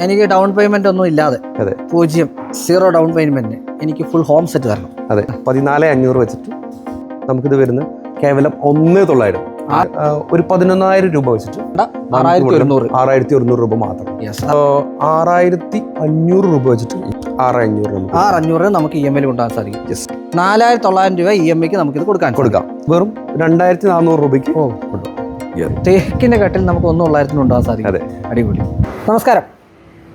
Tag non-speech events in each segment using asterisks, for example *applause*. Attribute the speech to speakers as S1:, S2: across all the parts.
S1: എനിക്ക് down payment ഒന്നും ഇല്ലാതെ
S2: അതെ.
S1: പൂജ്യം സീറോ ഡൗൺ പേയ്മെന്റ് എനിക്ക് ഫുൾ ഹോം സെറ്റ് തരണം.
S2: അതെ. പതിനാല് അഞ്ഞൂറ് വെച്ചിട്ട് നമുക്കിത് വരുന്നത് കേവലം ഒന്ന് തൊള്ളായിരം. ഒരു പതിനൊന്നായിരം രൂപ വെച്ചിട്ട്
S1: ആറായിരത്തി ഒരുന്നൂറ്.
S2: ആറായിരത്തി ഒരുന്നൂറ് രൂപ മാത്രം. ആറായിരത്തി അഞ്ഞൂറ് രൂപ വെച്ചിട്ട് ആറ് അഞ്ഞൂറ് നമുക്ക്
S1: നമുക്ക് ഇ എം ഐയിൽ കൊണ്ടുപോകാൻ സാധിക്കും. നാലായിരത്തി തൊള്ളായിരം രൂപ ഇ എം ഐക്ക് ഇത് കൊടുക്കാൻ
S2: കൊടുക്കാം. വെറും രണ്ടായിരത്തി നാനൂറ് രൂപയ്ക്ക്
S1: തേക്കിന്റെ കട്ടിൽ നമുക്ക് ഒന്നും തൊള്ളായിരത്തിന് കൊണ്ടുപോകാൻ സാധിക്കും.
S2: അതെ.
S1: അടിപൊളി. നമസ്കാരം.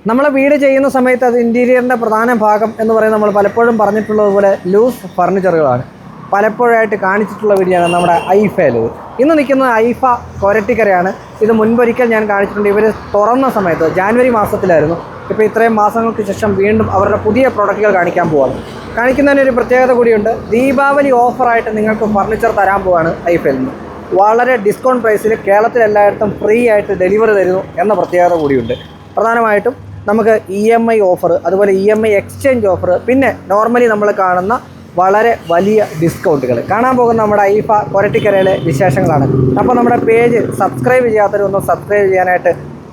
S1: നമ്മളെ വീട് ചെയ്യുന്ന സമയത്ത് അത് ഇന്റീരിയറിന്റെ പ്രധാന ഭാഗം എന്ന് പറയുന്നത് നമ്മൾ പലപ്പോഴും പറഞ്ഞിട്ടുള്ളതുപോലെ ലൂസ് ഫർണിച്ചറുകളാണ് പലപ്പോഴായിട്ട് കാണിച്ചിട്ടുള്ള വീഡിയോയാണ് നമ്മുടെ ഐഫയിൽ ഇന്ന് നിൽക്കുന്നത് ഐഫ കൊരട്ടിക്കരയാണ്. ഇത് മുൻപൊരിക്കൽ ഞാൻ കാണിച്ചിട്ടുണ്ട്. ഇവർ തുറന്ന സമയത്ത് ജാനുവരി മാസത്തിലായിരുന്നു. ഇപ്പോൾ ഇത്രയും മാസങ്ങൾക്ക് ശേഷം വീണ്ടും അവരുടെ പുതിയ പ്രോഡക്റ്റുകൾ കാണിക്കാൻ പോവാണ്. കാണിക്കുന്നതിന് ഒരു പ്രത്യേകത കൂടിയുണ്ട്. ദീപാവലി ഓഫറായിട്ട് നിങ്ങൾക്ക് ഫർണിച്ചർ തരാൻ പോവാണ് ഐഫയിൽ നിന്ന് വളരെ ഡിസ്കൗണ്ട് പ്രൈസിൽ കേരളത്തിലെല്ലായിടത്തും ഫ്രീ ആയിട്ട് ഡെലിവറി തരുന്നു എന്ന പ്രത്യേകത കൂടിയുണ്ട്. പ്രധാനമായിട്ടും നമുക്ക് ഇ എം ഐ ഓഫർ അതുപോലെ E M I exchange offer പിന്നെ നോർമലി നമ്മൾ കാണുന്ന വളരെ വലിയ ഡിസ്കൗണ്ടുകൾ കാണാൻ പോകുന്ന നമ്മുടെ ഐഫ കൊരട്ടിക്കരയിലെ വിശേഷങ്ങളാണ്. അപ്പോൾ നമ്മുടെ പേജ് സബ്സ്ക്രൈബ് ചെയ്യാത്തവരൊന്നും സബ്സ്ക്രൈബ് ചെയ്യാനായിട്ട്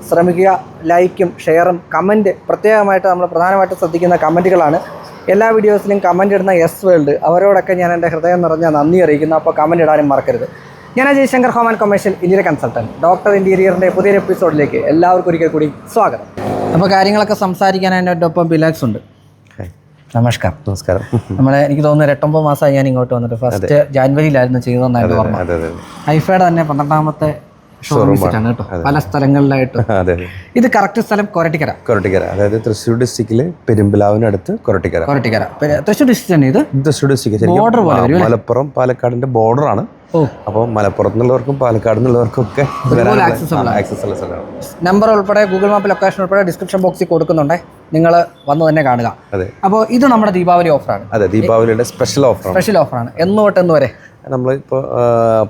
S1: ശ്രമിക്കുക. ലൈക്കും ഷെയറും കമന്റ് പ്രത്യേകമായിട്ട് നമ്മൾ പ്രധാനമായിട്ട് ശ്രദ്ധിക്കുന്ന കമന്റുകളാണ് എല്ലാ വീഡിയോസിലും കമന്റ് ഇടുന്ന എസ് വേൾഡ് അവരോടൊക്കെ ഞാൻ എന്റെ ഹൃദയം നിറഞ്ഞ നന്ദി അറിയിക്കുന്നു. അപ്പോൾ കമന്റ് ഇടാനും മറക്കരുത്. ഞാൻ Ajay Shankar home and commercial ഇന്ത്യയിലെ കൺസൾട്ടന്റ് ഡോക്ടർ ഇന്റീരിയറിന്റെ പുതിയൊരു എപ്പിസോഡിലേക്ക് എല്ലാവർക്കും ഒരിക്കൽ കൂടി സ്വാഗതം. അപ്പോൾ കാര്യങ്ങളൊക്കെ സംസാരിക്കാൻ എന്റെ ഒപ്പം ബിലാക്സ് ഉണ്ട്. നമസ്കാരം.
S2: നമസ്കാരം.
S1: നമ്മളെ എനിക്ക് തോന്നുന്നു എട്ടൊമ്പത് മാസമായി ഞാൻ ഇങ്ങോട്ട് വന്നിട്ട്. ഫസ്റ്റ് ജാനുവരിയിലായിരുന്നു ചെയ്തതെന്നായിരുന്നു
S2: പറഞ്ഞു
S1: ഐഫയുടെ തന്നെ പന്ത്രണ്ടാമത്തെ ഷോറൂം വിസിറ്റ് ആണ് കേട്ടോ. പല സ്ഥലങ്ങളിലായിട്ട്.
S2: അതെ അതെ.
S1: ഇത് കറക്റ്റ് സ്ഥലം കൊരട്ടിക്കര.
S2: കൊരട്ടിക്കര. അതായത് തൃശ്ശൂർ ഡിസ്ട്രിക്റ്റിലെ പെരുമ്പലാവിനടുത്ത് കൊരട്ടിക്കര.
S1: കൊരട്ടിക്കര. തൃശ്ശൂർ ഡിസ്ട്രിക്റ്റ് തന്നെ ഇത്?
S2: തൃശ്ശൂർ ഡിസ്ട്രിക്ട് ബോർഡർ മലപ്പുറം പാലക്കാടിന്റെ ബോർഡർ ആണ്.
S1: ഓ
S2: അപ്പോൾ മലപ്പുറത്ത് നിന്നുള്ളവർക്കും പാലക്കാട് നിന്നുള്ളവർക്കും ഒക്കെ ആക്സസ്
S1: നമ്പർ ഉൾപ്പെടെ ഗൂഗിൾ മാപ്പ് ലൊക്കേഷൻ ഉൾപ്പെടെ ഡിസ്ക്രിപ്ഷൻ ബോക്സിൽ കൊടുക്കുന്നുണ്ട്. നിങ്ങൾ വന്ന് തന്നെ കാണുക.
S2: അതെ.
S1: അപ്പോൾ ഇത് നമ്മുടെ ദീപാവലി ഓഫറാണ്
S2: അതെ ദീപാവലിയുടെ സ്പെഷ്യൽ ഓഫർ
S1: സ്പെഷ്യൽ ഓഫറാണ് എന്ന് തൊട്ട് എന്ന് വരെ
S2: നമ്മളിപ്പോൾ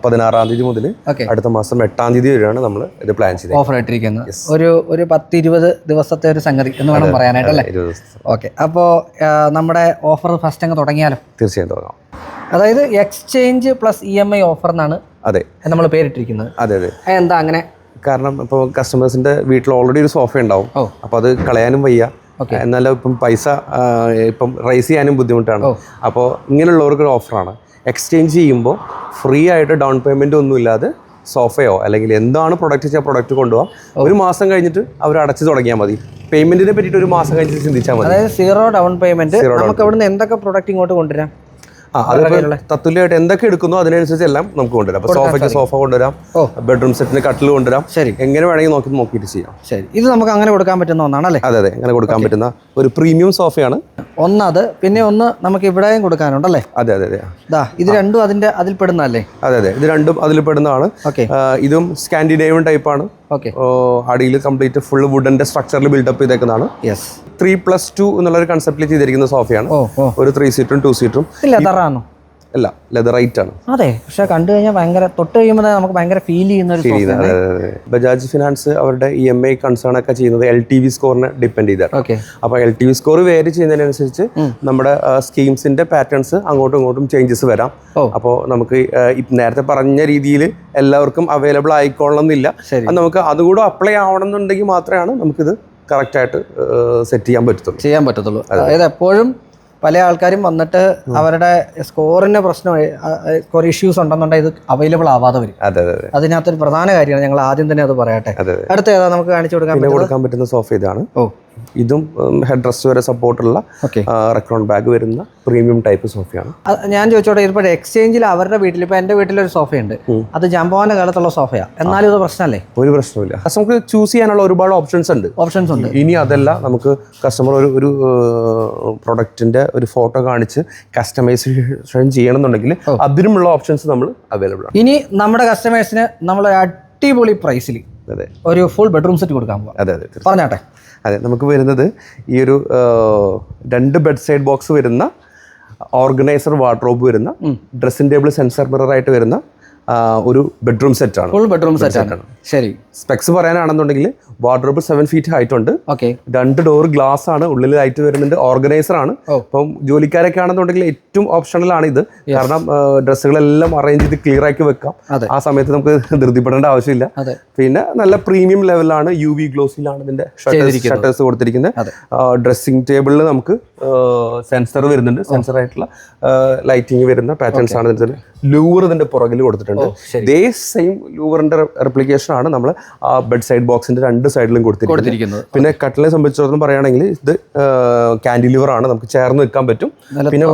S2: പതിനാറാം തീയതി മുതൽ അടുത്ത മാസം എട്ടാം തീയതി വരെയാണ് നമ്മൾ ഇത് പ്ലാൻ ചെയ്തത്
S1: ഓഫർ ഇട്ടിരിക്കുന്നത് ഒരു ഒരു പത്ത് ഇരുപത് ദിവസത്തെ ഒരു സംഗതി എന്ന് വേണം പറയാനായിട്ട് അല്ലേ? ഓക്കെ. അപ്പോൾ നമ്മുടെ ഓഫർ ഫസ്റ്റ് അങ്ങ് തുടങ്ങിയാലോ?
S2: തീർച്ചയായും തുടങ്ങാം.
S1: അതായത് exchange plus E M I offer എന്നാണ്
S2: അതെ.
S1: നമ്മൾ പേരിട്ടിരിക്കുന്നത്.
S2: അതെ അതെ.
S1: എന്താ അങ്ങനെ?
S2: കാരണം ഇപ്പോൾ കസ്റ്റമേഴ്സിന്റെ വീട്ടിൽ ഓൾറെഡി ഒരു സോഫ ഉണ്ടാവും. അപ്പോൾ അത് കളയാനും വയ്യ. എന്നാലും ഇപ്പം പൈസ ഇപ്പം റൈസ് ചെയ്യാനും ബുദ്ധിമുട്ടാണ്. അപ്പോൾ ഇങ്ങനെയുള്ളവർക്ക് ഒരു ഓഫറാണ് എക്സ്ചേഞ്ച് ചെയ്യുമ്പോൾ ഫ്രീ ആയിട്ട് ഡൗൺ പേയ്മെന്റ് ഒന്നുമില്ലാതെ സോഫയോ അല്ലെങ്കിൽ എന്താണ് പ്രൊഡക്റ്റ് വെച്ചാൽ പ്രൊഡക്റ്റ് കൊണ്ടുപോകാം ഒരു മാസം കഴിഞ്ഞിട്ട് അവർ അടച്ചു തുടങ്ങിയാൽ മതി. പേയ്മെന്റിനെ പറ്റിയിട്ട് ഒരു മാസം കഴിഞ്ഞിട്ട് ചിന്തിച്ചാൽ മതി.
S1: അതായത് സീറോ ഡൗൺ പേയ്മെന്റ് നമുക്ക് അവിടുന്ന് എന്തൊക്കെ പ്രൊഡക്റ്റ് ഇങ്ങോട്ട് കൊണ്ടുവരാം?
S2: തത്തുല്യമായിട്ട് എന്തൊക്കെ എടുക്കുന്നു അതിനനുസരിച്ച് എല്ലാം നമുക്ക് കൊണ്ടുവരാം. അപ്പൊ സോഫയ്ക്ക് സോഫ കൊണ്ടുവരാം ബെഡ്റൂം സെറ്റിന് കട്ടിൽ കൊണ്ടുവരാം.
S1: ശരി.
S2: എങ്ങനെ വേണമെങ്കിൽ നോക്കി നോക്കിയിട്ട് ചെയ്യാം.
S1: ശരി. ഇത് നമുക്ക് അങ്ങനെ കൊടുക്കാൻ പറ്റുന്ന ഒന്നാണ് അല്ലേ?
S2: അതെ അതെ. അങ്ങനെ കൊടുക്കാൻ പറ്റുന്ന ഒരു പ്രീമിയം സോഫയാണ്.
S1: ഒന്നത് പിന്നെ ഒന്ന് നമുക്ക് ഇവിടെയും കൊടുക്കാനുണ്ടല്ലേ
S2: അതെ അതെ അതെ.
S1: ദാ ഇത് രണ്ടും അതിന്റെ അതിൽ പെടുന്നതല്ലേ?
S2: അതെ അതെ. ഇത് രണ്ടും അതിൽ പെടുന്നതാണ്.
S1: ഓക്കെ.
S2: ഇതും സ്കാൻഡിനേവിയൻ ടൈപ്പാണ്. അടിയിൽ കംപ്ലീറ്റ് ഫുൾ വുഡന്റെ സ്ട്രക്ചറിൽ ബിൽഡപ്പ് ചെയ്തേക്കുന്നതാണ്. ത്രീ പ്ലസ് ടു എന്നുള്ള ഒരു കൺസെപ്റ്റിൽ ചെയ്തിരിക്കുന്ന സോഫയാണ്. ഒരു ത്രീ സീറ്റും ടു സീറ്റും അല്ല ലെതറൈറ്റ് ആണ്.
S1: അതെ പക്ഷെ കണ്ടു കഴിഞ്ഞാൽ ഭയങ്കര തൊട്ട് കഴിയുമ്പോൾ നമുക്ക് ഭയങ്കര ഫീൽ ചെയ്യുന്ന ഒരു.
S2: ബജാജ് ഫിനാൻസ് അവരുടെ ഇ എം ഐ കൺസേൺ ഒക്കെ ചെയ്യുന്നത് എൽ ടി വി സ്കോറിനെ ഡിപ്പെൻഡ് ചെയ്താണ്.
S1: അപ്പൊ
S2: അപ്പോൾ L T V score vary ചെയ്യുന്നതിനനുസരിച്ച് നമ്മുടെ സ്കീംസിന്റെ പാറ്റേൺസ് അങ്ങോട്ടും ഇങ്ങോട്ടും ചേഞ്ചസ് വരാം. അപ്പോൾ നമുക്ക് നേരത്തെ പറഞ്ഞ രീതിയിൽ എല്ലാവർക്കും അവൈലബിൾ ആയിക്കൊള്ളണമെന്നില്ല നമുക്ക് അതുകൂടെ അപ്ലൈ ആവണം എന്നുണ്ടെങ്കിൽ മാത്രമാണ് നമുക്കിത് കറക്റ്റായിട്ട് സെറ്റ് ചെയ്യാൻ പറ്റത്തുള്ളൂ.
S1: ചെയ്യാൻ പറ്റത്തുള്ളൂ. അതായത് എപ്പോഴും പല ആൾക്കാരും വന്നിട്ട് അവരുടെ സ്കോറിന്റെ പ്രശ്നം സ്കോർ ഇഷ്യൂസ് ഉണ്ടെന്നുണ്ടെങ്കിൽ ഇത് അവൈലബിൾ ആവാതെ വരും.
S2: അതെ അതെ അതെ.
S1: അതിനകത്തൊരു പ്രധാന കാര്യമാണ് ഞങ്ങൾ ആദ്യം തന്നെ അത് പറയട്ടെ. അടുത്ത ഏതാ നമുക്ക് കാണിച്ചു കൊടുക്കാൻ
S2: കൊടുക്കാൻ പറ്റുന്ന സോഫ ഇതാണ്.
S1: ഓ.
S2: ഇതും ഹെഡ് ഡ്രസ് വരെ സപ്പോർട്ടുള്ള റെക്രോൺ ബാഗ് വരുന്ന പ്രീമിയം ടൈപ്പ് സോഫയാണ്.
S1: ഞാൻ ചോദിച്ചോട്ടെ ഇപ്പോൾ എക്സ്ചേഞ്ചിൽ അവരുടെ വീട്ടിൽ ഇപ്പോൾ എന്റെ വീട്ടിലൊരു സോഫയുണ്ട്. അത് ജംബോന്റെ കാലത്തുള്ള സോഫയാണ് എന്നാലും ഇത് പ്രശ്നമല്ലേ?
S2: ഒരു പ്രശ്നമില്ല നമുക്ക് ചൂസ് ചെയ്യാനുള്ള ഒരുപാട് ഓപ്ഷൻസ് ഉണ്ട്.
S1: ഓപ്ഷൻസ് ഉണ്ട്.
S2: ഇനി അതല്ല നമുക്ക് കസ്റ്റമർ ഒരു ഒരു പ്രൊഡക്റ്റിന്റെ ഒരു ഫോട്ടോ കാണിച്ച് കസ്റ്റമൈസേഷൻ ചെയ്യണമെന്നുണ്ടെങ്കിൽ അതിനുമുള്ള ഓപ്ഷൻസ് നമ്മൾ അവൈലബിൾ ആണ്.
S1: ഇനി നമ്മുടെ കസ്റ്റമേഴ്സിന് നമ്മൾ അടിപൊളി പ്രൈസിൽ ഒരു ഫുൾ ബെഡ്റൂം സെറ്റ് കൊടുക്കാൻ പോകാം
S2: അതെ അതെ.
S1: പറഞ്ഞാട്ടെ?
S2: അതെ നമുക്ക് വരുന്നത് ഈ ഒരു രണ്ട് ബെഡ് സൈഡ് ബോക്സ് വരുന്ന ഓർഗനൈസർ വാർഡ്രോബ് വരുന്ന ഡ്രസ്സിംഗ് ടേബിൾ സെൻസർ മിറർ ആയിട്ട് വരുന്ന ഒരു ബെഡ്റൂം സെറ്റ് ആണ്.
S1: ഫുൾ ബെഡ്റൂം സെറ്റ് ആണ്. ശരി.
S2: സ്പെക്സ് പറയാനാണെന്നുണ്ടെങ്കിൽ വാർഡ്രോബ് സെവൻ ഫീറ്റ് ഹൈറ്റ് ഉണ്ട്.
S1: ഓക്കെ
S2: രണ്ട് ഡോർ ഗ്ലാസ് ആണ് ഉള്ളിൽ ലൈറ്റ് വരുന്നുണ്ട് ഓർഗനൈസർ ആണ്. അപ്പം ജോലിക്കാരൊക്കെ ആണെന്നുണ്ടെങ്കിൽ ഏറ്റവും ഓപ്ഷണൽ ആണ് ഇത് കാരണം ഡ്രസ്സുകളെല്ലാം അറേഞ്ച് ചെയ്ത് ക്ലിയർ ആക്കി വെക്കാം. ആ സമയത്ത് നമുക്ക് ധൃതിപ്പെടേണ്ട ആവശ്യമില്ല. പിന്നെ നല്ല പ്രീമിയം ലെവലാണ് യു വി ഗ്ലോസിലാണ് ഇതിന്റെ ഷട്ടേഴ്സ് കൊടുത്തിരിക്കുന്നത്. ഡ്രസ്സിംഗ് ടേബിളിൽ നമുക്ക് സെൻസർ വരുന്നുണ്ട്. സെൻസർ ആയിട്ടുള്ള ലൈറ്റിംഗ് വരുന്ന പാറ്റേൺസ് ആണ് ഇതിന്റെ. ലൂവർ ഇതിന്റെ പുറകിൽ കൊടുത്തിട്ടുണ്ട്.
S1: ശരി.
S2: ഇതേ സെയിം ലൂവറിന്റെ റെപ്ലിക്കേഷൻ ആണ് നമ്മൾ ആ ബെഡ് സൈഡ് ബോക്സിന്റെ രണ്ട് സൈഡിലും കൊടുത്തിരിക്കുന്നത്. പിന്നെ കട്ടിലെ സംബന്ധിച്ചിടത്തോളം പറയുകയാണെങ്കിൽ ഇത് കാൻഡി ലിവർ ആണ്. നമുക്ക് ചേർന്ന് നിൽക്കാൻ പറ്റും. പിന്നെ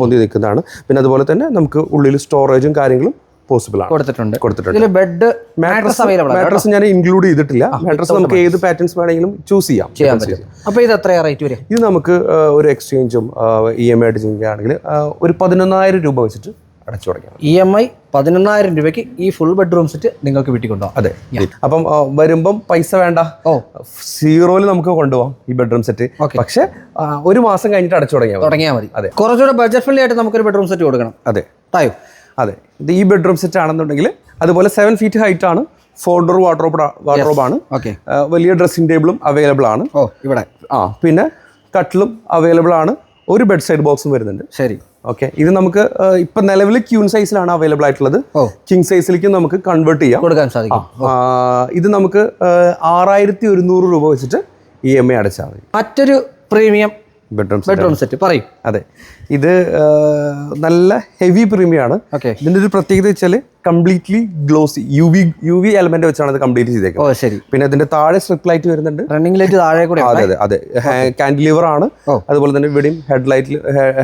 S1: പൊന്തി
S2: നിൽക്കുന്നതാണ്. പിന്നെ അതുപോലെ തന്നെ നമുക്ക് ഉള്ളിൽ സ്റ്റോറേജും കാര്യങ്ങളും പോസിബിൾ ആണ്.
S1: കൊടുത്തിട്ടുണ്ട്.
S2: കൊടുത്തിട്ടുണ്ട്.
S1: ബെഡ് മാട്രസ്
S2: മാട്രസ് ഞാൻ ഇൻക്ലൂഡ് ചെയ്തിട്ടില്ല. മാട്രസ് നമുക്ക് ഏത് പാറ്റേൺസ് വേണമെങ്കിലും ചൂസ് ചെയ്യാം.
S1: ചെയ്യാൻ പറ്റും. അപ്പൊ ഇത് എത്ര റേറ്റ് വരും?
S2: ഇത് നമുക്ക് ഒരു എക്സ്ചേഞ്ചും ഇ എം ഐ ആയിട്ട് ചെയ്യുകയാണെങ്കിൽ ഒരു പതിനൊന്നായിരം രൂപ വെച്ചിട്ട് അടച്ചു തുടങ്ങാം
S1: ഇ എം ഐ പതിനൊന്നായിരം രൂപയ്ക്ക് ഈ ഫുൾ ബെഡ്റൂം സെറ്റ് നിങ്ങൾക്ക് വീട്ടിൽ കൊണ്ടുപോകാം
S2: അതെ അപ്പം വരുമ്പം പൈസ വേണ്ട.
S1: ഓ.
S2: സീറോയിൽ നമുക്ക് കൊണ്ടുപോകാം ഈ ബെഡ്റൂം സെറ്റ്. പക്ഷെ ഒരു മാസം കഴിഞ്ഞിട്ട് അടച്ചു തുടങ്ങിയാൽ
S1: തുടങ്ങിയാൽ മതി.
S2: അതെ.
S1: കുറച്ചുകൂടെ ബഡ്ജറ്റ് ഫ്രണ്ട്ലി ആയിട്ട് നമുക്കൊരു ബെഡ്റൂം സെറ്റ് കൊടുക്കണം.
S2: അതെ.
S1: തായോ?
S2: അതെ. ഇത് ഈ ബെഡ്റൂം സെറ്റ് ആണെന്നുണ്ടെങ്കിൽ അതുപോലെ സെവൻ ഫീറ്റ് ഹൈറ്റ് ആണ്. ഫോർ ഡോർ വാർഡ്രോബ് വാർഡ്രോബ് ആണ്.
S1: ഓക്കെ
S2: വലിയ ഡ്രസ്സിംഗ് ടേബിളും അവൈലബിൾ ആണ്.
S1: ഓ ഇവിടെ.
S2: ആ പിന്നെ കട്ടിലും അവൈലബിൾ ആണ്. ഒരു ബെഡ് സൈഡ് ബോക്സും വരുന്നുണ്ട്.
S1: ശരി.
S2: ഓക്കെ ഇത് നമുക്ക് ഇപ്പൊ നിലവിൽ ക്യൂൺ സൈസിലാണ് അവൈലബിൾ ആയിട്ടുള്ളത്. കിങ് സൈസിലേക്ക് നമുക്ക് കൺവേർട്ട് ചെയ്യാം.
S1: കൊടുക്കാൻ സാധിക്കും.
S2: ഇത് നമുക്ക് ആറായിരത്തി ഒരുന്നൂറ് രൂപ വെച്ചിട്ട് ഇ എം ഐ അടച്ചാൽ മതി.
S1: മറ്റൊരു പ്രീമിയം
S2: ബെഡ്റൂം
S1: ബെഡ്റൂം സെറ്റ് പറയും.
S2: അതെ. ഇത് നല്ല ഹെവി പ്രീമിയം ആണ്.
S1: ഓക്കെ
S2: ഇതിന്റെ ഒരു പ്രത്യേകത വെച്ചാൽ completely glossy U V U V element വെച്ചാണ് അത് കംപ്ലീറ്റ് ചെയ്തേക്കുന്നത്.
S1: ഓ ശരി.
S2: പിന്നെ അതിന്റെ താഴെ സ്ട്രിപ്പ് ലൈറ്റ് വരുന്നുണ്ട്.
S1: റണ്ണിംഗ് ലൈറ്റ് താഴെ കൂടെ
S2: അതെ അതെ. അതെ കാൻഡിലിവർ ആണ്. അതുപോലെ തന്നെ ഇവിടെയും ഹെഡ് ലൈറ്റിൽ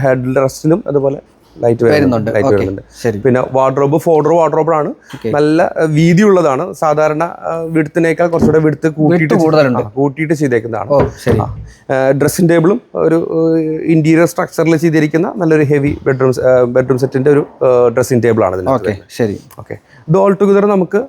S2: ഹെഡ് റെസ്റ്റിലും അതുപോലെ ലൈറ്റ്
S1: വരുന്നുണ്ട്.
S2: ലൈറ്റ് വരുന്നുണ്ട്.
S1: ശരി.
S2: പിന്നെ വാർഡ്രോബ് ഫോർഡർ വാർഡ്രോബാണ് ആണ് നല്ല വീതിയുള്ളതാണ്. സാധാരണ വിടുത്തിനേക്കാൾ കുറച്ചുകൂടെ വിടുത്ത് കൂട്ടിയിട്ട് കൂട്ടിയിട്ട് ചെയ്തേക്കുന്നതാണ്. ഡ്രസ്സിംഗ് ടേബിളും ഒരു ഇന്റീരിയർ സ്ട്രക്ചറിൽ ചെയ്തിരിക്കുന്ന നല്ലൊരു ഹെവി ബെഡ്റൂം ബെഡ്റൂം സെറ്റിന്റെ ഒരു ഡ്രസ്സിംഗ് ടേബിൾ ആണ്
S1: ശരി.
S2: ഓക്കെ ഇത് ഓൾ ടുഗദർ നമുക്ക്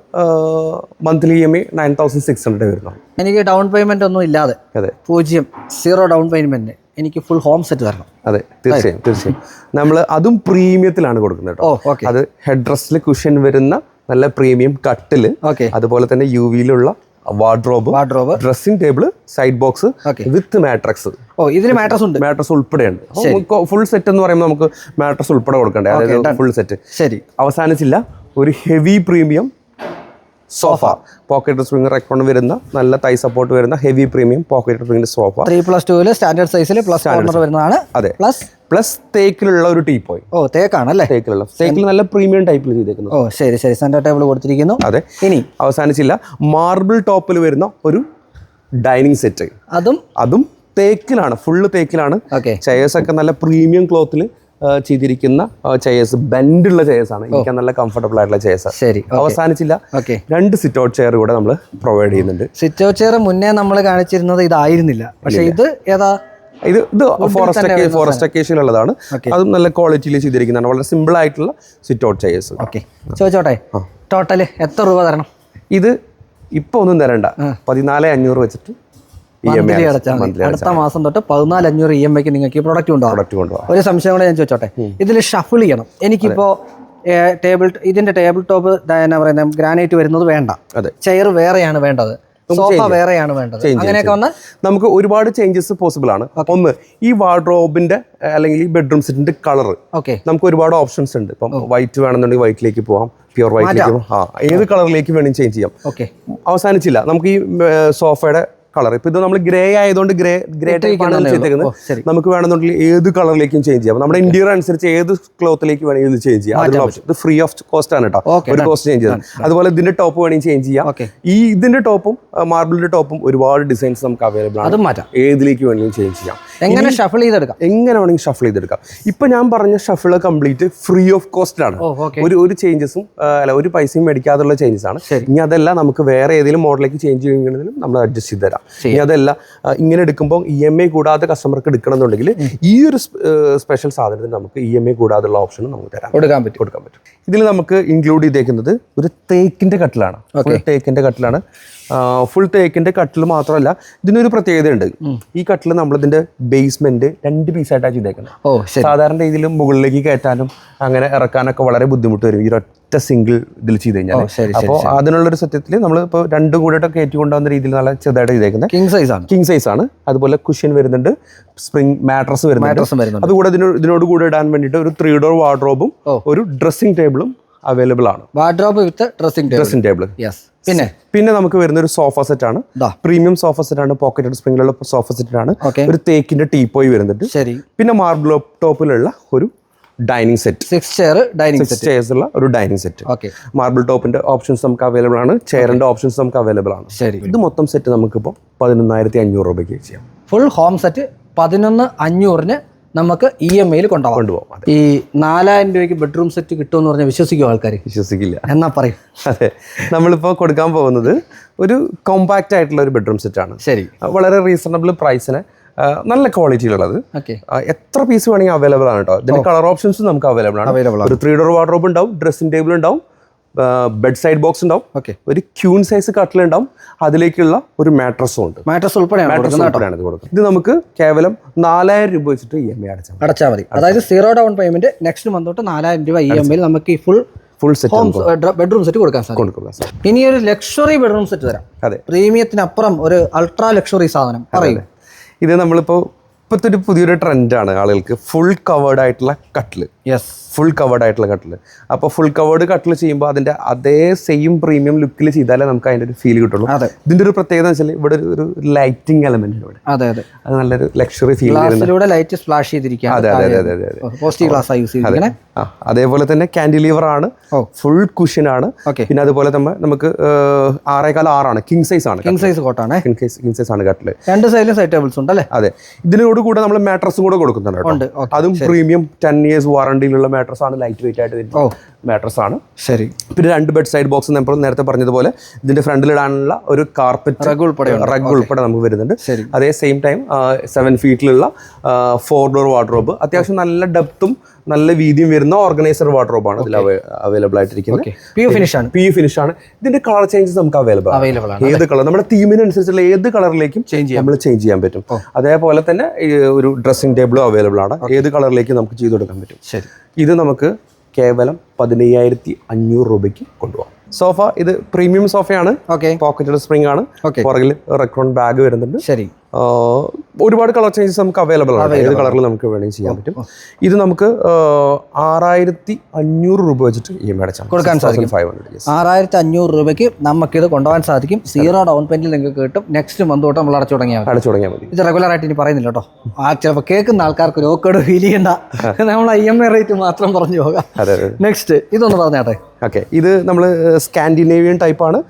S2: monthly E M I nine thousand six hundred വരുന്നു.
S1: എനിക്ക് ഡൗൺ പേയ്മെന്റ് ഒന്നും ഇല്ലാതെ
S2: അതെ.
S1: പൂജ്യം സീറോ ഡൗൺ പേയ്മെന്റ് എനിക്ക് ഫുൾ ഹോം സെറ്റ് തരണം.
S2: അതെ തീർച്ചയായും തീർച്ചയായും. നമ്മൾ അതും പ്രീമിയത്തിലാണ് കൊടുക്കുന്നത് കേട്ടോ. അത് ഹെഡ് ഡ്രസ്സിൽ കുഷൻ വരുന്ന നല്ല പ്രീമിയം കട്ടിൽ
S1: ഓക്കെ.
S2: അതുപോലെ തന്നെ U വിയിലുള്ള wardrobe
S1: wardrobe
S2: dressing table side box with mattress
S1: ഓ ഇതിന് മാട്രസ് ഉണ്ട്.
S2: മാട്രസ് ഉൾപ്പെടെയുണ്ട് ഫുൾ സെറ്റ് എന്ന് പറയുമ്പോൾ നമുക്ക് മാട്രസ് ഉൾപ്പെടെ കൊടുക്കണ്ടേ? അതായത് ഫുൾ സെറ്റ്
S1: ശരി.
S2: അവസാനിച്ചില്ല ഒരു heavy premium sofa. Pocket spring Recron വരുന്ന നല്ല തൈ സപ്പോർട്ട് വരുന്ന heavy premium pocket spring sofa.
S1: Three plus tool standard സൈസിൽ പ്ലസ് കോർണർ വരുന്നതാണ്.
S2: അതെ.
S1: പ്ലസ്
S2: പ്ലസ് തേക്കിലുള്ള ഒരു ടീ പോയി
S1: ഓ തേക്കാണ് അല്ലേ
S2: തേക്കിലുള്ള. തേക്കിൽ നല്ല പ്രീമിയം ടൈപ്പിൽ ചെയ്തേക്കുന്നത്.
S1: ഓ ശരി ശരി. സെന്റർ ടേബിൾ കൊടുത്തിരിക്കുന്നു.
S2: അതെ.
S1: ഇനി
S2: അവസാനിച്ചില്ല. മാർബിൾ ടോപ്പിൽ വരുന്ന ഒരു ഡൈനിങ് സെറ്റ്
S1: അതും
S2: അതും തേക്കിലാണ്. ഫുള്ള് തേക്കിലാണ്.
S1: ഓക്കെ
S2: ചെയേഴ്സ് ഒക്കെ നല്ല പ്രീമിയം ക്ലോത്തിൽ ചെയ്തിരിക്കുന്ന ചെയേഴ്സ് ബെൻഡുള്ള ചെയേഴ്സ് ആണ്. ഇരിക്കാൻ നല്ല കംഫർട്ടബിൾ ആയിട്ടുള്ള ചെയേഴ്സ്
S1: ശരി
S2: അവസാനിച്ചില്ല.
S1: ഓക്കെ.
S2: രണ്ട് സിറ്റ് ഔട്ട് ചെയർ കൂടെ നമ്മൾ പ്രൊവൈഡ് ചെയ്യുന്നുണ്ട്.
S1: സിറ്റ് ഔട്ട് ചെയർ മുന്നേ നമ്മൾ കാണിച്ചിരുന്നത് ഇതായിരുന്നില്ല. പക്ഷെ ഇത് ഏതാ?
S2: ഇത് ഇത് ഫോറസ്റ്റ് ഫോറസ്റ്റ് അക്കേഷ്യയിലുള്ളതാണ് അതും നല്ല ക്വാളിറ്റിയിൽ ചെയ്തിരിക്കുന്നതാണ്. വളരെ സിമ്പിൾ ആയിട്ടുള്ള സിറ്റ് ഔട്ട് ചെയേഴ്സ്
S1: ഓക്കെ. ചോദിച്ചോട്ടെ? ടോട്ടൽ എത്ര രൂപ തരണം?
S2: ഇത് ഇപ്പൊ ഒന്നും തരണ്ട. പതിനാല് അഞ്ഞൂറ് വെച്ചിട്ട്
S1: മന്ത്ലി അടച്ചാൽ അടുത്ത മാസം തൊട്ട് പതിനാല് അഞ്ഞൂറ് ഇ എം ഐക്ക് നിങ്ങൾക്ക് ഈ പ്രോഡക്റ്റ് കൊണ്ടുപോകാം
S2: പ്രൊഡക്റ്റ് കൊണ്ടുപോകാം
S1: ഒരു സംശയം കൂടെ ഞാൻ ചോദിച്ചോട്ടെ. ഇതിൽ ഷഫിൾ ചെയ്യണം. എനിക്കിപ്പോ ടേബിൾ ഇതിന്റെ ടേബിൾ ടോപ്പ് എന്നാ പറയുന്നത് ഗ്രാനൈറ്റ് വരുന്നത് വേണ്ട. ചെയർ വേറെയാണ് വേണ്ടത്. സോഫ വേറെയാണ് വേണ്ടത്. അങ്ങനെയൊക്കെ വന്നാൽ
S2: നമുക്ക് ഒരുപാട് ചേഞ്ചസ് പോസിബിൾ ആണ്. ഒന്ന് ഈ വാർഡ്രോബിന്റെ അല്ലെങ്കിൽ ഈ ബെഡ്റൂം സെറ്റിന്റെ കളർ
S1: ഓക്കെ
S2: നമുക്ക് ഒരുപാട് ഓപ്ഷൻസ് ഉണ്ട്. ഇപ്പം വൈറ്റ് വേണമെന്നുണ്ടെങ്കിൽ വൈറ്റിലേക്ക് പോവാം. പ്യുവർ വൈറ്റിലേക്ക് ആ ഏത് കളറിലേക്ക് വേണമെങ്കിൽ ചേഞ്ച് ചെയ്യാം.
S1: ഓക്കെ
S2: അവസാനിച്ചില്ല. നമുക്ക് ഈ സോഫയുടെ കളർ. ഇപ്പൊ ഇത് നമ്മൾ ഗ്രേ ആയതുകൊണ്ട് ഗ്രേ ഗ്രേ ടൈപ്പ് ആണ് ചെയ്തേക്കുന്നത് നമുക്ക് വേണമെന്നുണ്ടെങ്കിൽ ഏത് കളറിലേക്കും ചേഞ്ച് ചെയ്യാം. നമ്മുടെ ഇന്റീരിയർ അനുസരിച്ച് ഏത് ക്ലോത്തിലേക്ക് വേണമെങ്കിൽ ഇത് ചേഞ്ച് ചെയ്യാം. അതിനുള്ള ഓപ്ഷൻ ഇത് ഫ്രീ ഓഫ് കോസ്റ്റ് ആണ് കേട്ടോ. ഒരു കോസ്റ്റ് ചേഞ്ച് ചെയ്യാം അതുപോലെ ഇതിന്റെ ടോപ്പ് വേണമെങ്കിൽ ചേഞ്ച് ചെയ്യാം. ഈ ഇതിന്റെ ടോപ്പും മാർബിളിന്റെ ടോപ്പും ഒരുപാട് ഡിസൈൻസ് നമുക്ക് അവൈലബിൾ ആണ്.
S1: മാറ്റാം.
S2: ഏതിലേക്ക് വേണമെങ്കിലും ചേഞ്ച് ചെയ്യാം.
S1: എങ്ങനെ ഷഫിൾ ചെയ്തെടുക്കാം?
S2: എങ്ങനെ വേണമെങ്കിൽ ഷഫിൾ ചെയ്തെടുക്കാം. ഇപ്പൊ ഞാൻ പറഞ്ഞ shuffle complete free of cost ആണ്. ഒരു ഒരു ചേഞ്ചസും അല്ല ഒരു പൈസയും മേടിക്കാതുള്ള ചേഞ്ചസ് ആണ്. ഇനി അതെല്ലാം നമുക്ക് വേറെ ഏതെങ്കിലും മോഡലിലേക്ക് ചേഞ്ച് ചെയ്യുന്നതിലും നമ്മൾ അഡ്ജസ്റ്റ് ചെയ്ത് തരാം. ഇനി അതല്ല ഇങ്ങനെ എടുക്കുമ്പോൾ ഇ എം ഐ കൂടാതെ കസ്റ്റമർക്ക് എടുക്കണമെന്നുണ്ടെങ്കിൽ ഈ ഒരു സ്പെഷ്യൽ സാധനത്തിന് നമുക്ക് ഇ എം ഐ കൂടാതെയുള്ള ഓപ്ഷൻ നമുക്ക് തരാം.
S1: കൊടുക്കാൻ പറ്റും.
S2: കൊടുക്കാൻ പറ്റും. ഇതിൽ നമുക്ക് ഇൻക്ലൂഡ് ചെയ്തേക്കുന്നത് ഒരു തേക്കിന്റെ കട്ടിലാണ്. തേക്കിന്റെ കട്ടിലാണ്. ഫുൾ തേക്കിന്റെ കട്ടിൽ മാത്രമല്ല ഇതിനൊരു പ്രത്യേകതയുണ്ട്. ഈ കട്ടിൽ നമ്മളിതിന്റെ ബേസ്മെന്റ് രണ്ട് പീസായിട്ടാണ് ചെയ്തേക്കുന്നത് സാധാരണ രീതിയിൽ മുകളിലേക്ക് കയറ്റാനും അങ്ങനെ ഇറക്കാനൊക്കെ വളരെ ബുദ്ധിമുട്ട് വരും. ഈ ഒറ്റ ഒറ്റ സിംഗിൾ ഇതിൽ ചെയ്ത് കഴിഞ്ഞാൽ അപ്പോൾ അതിനുള്ളൊരു സത്യത്തിൽ നമ്മൾ ഇപ്പോൾ രണ്ടും കൂടെയൊക്കെ ഏറ്റുകൊണ്ടാവുന്ന കൊണ്ടുവന്ന രീതിയിൽ നല്ല ചെറുതായിട്ട് ചെയ്തേക്കുന്നത്
S1: കിങ് സൈസ് ആണ്.
S2: കിങ് സൈസ് ആണ്. അതുപോലെ കുഷ്യൻ വരുന്നുണ്ട്. സ്പ്രിംഗ് മാട്രസ് വരുന്നുണ്ട്. അതുകൂടെ ഇതിനോട് ഇതിനോട് കൂടെ ഇടാൻ വേണ്ടിയിട്ട് ഒരു ത്രീ ഡോർ വാർഡ്രോബും ഒരു ഡ്രസ്സിംഗ് ടേബിളും അവൈലബിൾ ആണ്.
S1: Wardrobe with dressing
S2: dressing table
S1: yes പിന്നെ?
S2: പിന്നെ നമുക്ക് വരുന്ന ഒരു സോഫ സെറ്റ് ആണ് പ്രീമിയം സോഫ സെറ്റ് ആണ് പോക്കറ്റഡ് സ്പ്രിംഗിലുള്ള സോഫ സെറ്റ് ആണ്. ഒരു തേക്കിന്റെ ടീപ്പോയി വരുന്നുണ്ട്.
S1: ശരി.
S2: പിന്നെ മാർബിൾ ടോപ്പിലുള്ള ഒരു dining set.
S1: Six chair dining set
S2: chairs ഉള്ള ഒരു ഡൈനിങ് സെറ്റ്
S1: ഓക്കെ
S2: മാർബിൾ ടോപ്പിന്റെ ഓപ്ഷൻസ് നമുക്ക് അവൈലബിൾ ആണ്. ചെയറിന്റെ ഓപ്ഷൻസ് നമുക്ക് അവൈലബിൾ ആണ്.
S1: ശരി.
S2: ഇത് മൊത്തം സെറ്റ് നമുക്കിപ്പോൾ പതിനൊന്നായിരത്തി അഞ്ഞൂറ് രൂപയ്ക്ക് ചെയ്യാം.
S1: ഫുൾ ഹോം സെറ്റ് പതിനൊന്ന് അഞ്ഞൂറിന് നമുക്ക് ഇ എം ഐയിൽ കൊണ്ടുപോകാം
S2: കൊണ്ടുപോകാം
S1: ഈ നാലായിരം രൂപയ്ക്ക് ബെഡ്റൂം സെറ്റ് കിട്ടുമെന്ന് പറഞ്ഞാൽ വിശ്വസിക്കും ആൾക്കാർ
S2: വിശ്വസിക്കില്ല.
S1: എന്നാ പറയും.
S2: അതെ. നമ്മളിപ്പോൾ കൊടുക്കാൻ പോകുന്നത് ഒരു കോമ്പാക്റ്റ് ആയിട്ടുള്ള ഒരു ബെഡ്റൂം സെറ്റ് ആണ്.
S1: ശരി.
S2: വളരെ റീസണബിൾ പ്രൈസിന് നല്ല ക്വാളിറ്റിയിലുള്ളത്.
S1: ഓക്കെ.
S2: എത്ര പീസ് വേണമെങ്കിൽ അവൈലബിൾ ആണ് കേട്ടോ ഇതിന്റെ കളർ ഓപ്ഷൻസ് നമുക്ക് അവൈലബിൾ ആണ്.
S1: അവൈലബിൾ
S2: ഒരു ത്രീ ഡോർ വാർഡ്രോബ് ഉണ്ടാവും ഡ്രസ്സിംഗ് ടേബിൾ ഉണ്ടാവും ബെഡ് സൈഡ് ബോക്സ് ഉണ്ടാവും
S1: ഓക്കെ.
S2: ഒരു ക്യൂൺ സൈസ് കട്ടിൽ ഉണ്ടാവും അതിലേക്കുള്ള ഒരു മാട്രസും ഉണ്ട്.
S1: മാട്രസ് ഉൾപ്പെടെയാണ്
S2: ഇത് നമുക്ക് കേവലം നാലായിരം രൂപ വെച്ചിട്ട് ഇ എം ഐ അടച്ചാൽ
S1: അടച്ചാൽ മതി. അതായത് zero down payment next month തൊട്ട് നാലായിരം രൂപ ഇ എം ഐയിൽ നമുക്ക് ഈ full
S2: full set
S1: bedroom set കൊടുക്കാൻ സാധിക്കും. ഇനി ഒരു ലക്ഷറി ബെഡ്റൂം സെറ്റ് തരാം.
S2: അതെ.
S1: പ്രീമിയത്തിനപ്പുറം ഒരു അൾട്രാ ലക്ഷറി സാധനം. പറയും.
S2: ഇത് നമ്മളിപ്പോൾ ഇപ്പോഴത്തെ ഒരു പുതിയൊരു ട്രെൻഡാണ് ആളുകൾക്ക് ഫുൾ കവേർഡ് ആയിട്ടുള്ള കട്ടിൽ
S1: യെസ്
S2: ഫുൾ കവേർഡ് ആയിട്ടുള്ള കട്ടിൽ അപ്പോൾ ഫുൾ കവേർഡ് കട്ടിൽ ചെയ്യുമ്പോൾ അതിന്റെ അതേ സെയിം പ്രീമിയം ലുക്കിൽ ചെയ്താലേ നമുക്ക് അതിന്റെ ഒരു ഫീൽ കിട്ടുള്ളൂ.
S1: അതെ.
S2: ഇതിന്റെ ഒരു പ്രത്യേകത എന്ന് വെച്ചാൽ ഇവിടെ ഒരു- ലൈറ്റിംഗ് എലമെന്റ് ഉണ്ട് ഇവിടെ.
S1: അതെ അതെ.
S2: അത് നല്ലൊരു ലക്ഷറി ഫീൽ
S1: ലൈറ്റ് സ്പ്ലാഷ് ചെയ്തിരിക്കുകയാണ്.
S2: അതെ അതെ അതെ അതെ അതെ
S1: പോസിറ്റീവ് ഗ്ലാസ് യൂസ് ചെയ്തിരിക്കണേ.
S2: ആ അതേപോലെ തന്നെ കാൻഡിലീവർ ആണ്. ഫുൾ കുഷൻ ആണ്. പിന്നെ അതുപോലെ തന്നെ നമുക്ക് ഏഹ്, ആറേകാൽ ആറാണ്. കിങ് സൈസ് ആണ്
S1: കിങ് സൈസ് കോട്ടാണ്
S2: കിങ് സൈസ് കിങ് സൈസ് ആണ് കട്ടിൽ
S1: രണ്ട് സൈഡിലും സൈഡ് ടേബിൾസ് ഉണ്ട് അല്ലേ
S2: അതെ. ഇതിനോട് കൂടെ നമ്മൾ മാട്രസും കൂടെ കൊടുക്കുന്നുണ്ട് അതും പ്രീമിയം ടെൻ ഇയേഴ്സ് വാറണ്ടിയിലുള്ള മാട്രസ് ആണ് ലൈറ്റ് വെയിറ്റ് ആയിട്ട്
S1: വരുന്നത്
S2: മാട്രസ് ആണ്.
S1: ശരി.
S2: പിന്നെ രണ്ട് ബെഡ് സൈഡ് ബോക്സ് നമ്മൾ നേരത്തെ പറഞ്ഞതുപോലെ ഇതിന്റെ ഫ്രണ്ടിൽ ഇടാനുള്ള ഒരു കാർപ്പറ്റ്
S1: റഗ് ഉൾപ്പെടെ.
S2: റഗ് ഉൾപ്പെടെ നമുക്ക് വരുന്നുണ്ട്. അതേ സെയിം ടൈം സെവൻ ഫീറ്റിലുള്ള ഫോർ ഡോർ വാർഡ്രോബ് അത്യാവശ്യം നല്ല ഡെപ്തും നല്ല വീതിയും വരുന്ന ഓർഗനൈസർ വാർഡ്രോബാണ് ഇതിൽ അവൈലബിൾ ആയിട്ടിരിക്കുന്നത്.
S1: പി യു ഫിനിഷ് ആണ്.
S2: പി യു ഫിനിഷ് ആണ്. ഇതിന്റെ കളർ ചേഞ്ചസ് നമുക്ക് അവൈലബിൾ ആണ്.
S1: അവൈലബിൾ ആണ്.
S2: ഏത് കളർ നമ്മുടെ തീമിനനുസരിച്ചുള്ള ഏത് കളറിലേക്കും
S1: ചേഞ്ച് ചെയ്യാം
S2: നമ്മൾ ചേഞ്ച് ചെയ്യാൻ പറ്റും. അതേപോലെ തന്നെ ഒരു ഡ്രസ്സിംഗ് ടേബിളും അവൈലബിൾ ആണ്. ഏത് കളറിലേക്കും നമുക്ക് ചെയ്ത് കൊടുക്കാൻ പറ്റും.
S1: ശരി.
S2: ഇത് നമുക്ക് കേവലം പതിനയ്യായിരത്തി അഞ്ഞൂറ് രൂപയ്ക്ക് കൊണ്ടുപോകാം. സോഫ ഇത് പ്രീമിയം സോഫയാണ്. പോക്കറ്റഡ് സ്പ്രിംഗ് ആണ്. പുറകിൽ റെക്രോൺ ബാഗ് വരുന്നുണ്ട്.
S1: ശരി.
S2: ഒരുപാട് കളർ ചേഞ്ചസ് നമുക്ക് അവൈലബിൾ ആണ്. ഏത് കളറിൽ നമുക്ക് വേണമെങ്കിൽ ചെയ്യാൻ പറ്റും. ഇത് നമുക്ക് ആറായിരത്തി അഞ്ഞൂറ് രൂപ വെച്ചിട്ട് ഇ എം ഐ അടച്ചാൽ
S1: കൊടുക്കാൻ സാധിക്കും.
S2: ഫൈവ് ഹൺഡ്രഡ്
S1: ആറായിരത്തി അഞ്ഞൂറ് രൂപയ്ക്ക് നമുക്കിത് കൊണ്ടുപോകാൻ സാധിക്കും. സീറോ ഡൗൺ പേയ്മെന്റിൽ നിങ്ങൾക്ക് കിട്ടും. നെക്സ്റ്റ് മന്ത് തൊട്ട് നമ്മൾ അടച്ചു തുടങ്ങിയാൽ
S2: അടച്ചു തുടങ്ങിയാൽ മതി.
S1: ഇത് റെഗുലർ ആയിട്ട് ഇനി പറയുന്നില്ല കേട്ടോ. ആ ചിലപ്പോൾ കേൾക്കുന്ന ആൾക്കാർക്ക് ലോക്കേഡ് ഫീൽ ചെയ്യണ്ട. *laughs* നമ്മൾ ഐ എം ഐ റേറ്റ് മാത്രം പറഞ്ഞു പോകാം. നെക്സ്റ്റ് ഇതൊന്ന് പറഞ്ഞാട്ടെ?
S2: ഓക്കെ ഇത് നമ്മൾ സ്കാൻഡിനേവിയൻ ടൈപ്പാണ്.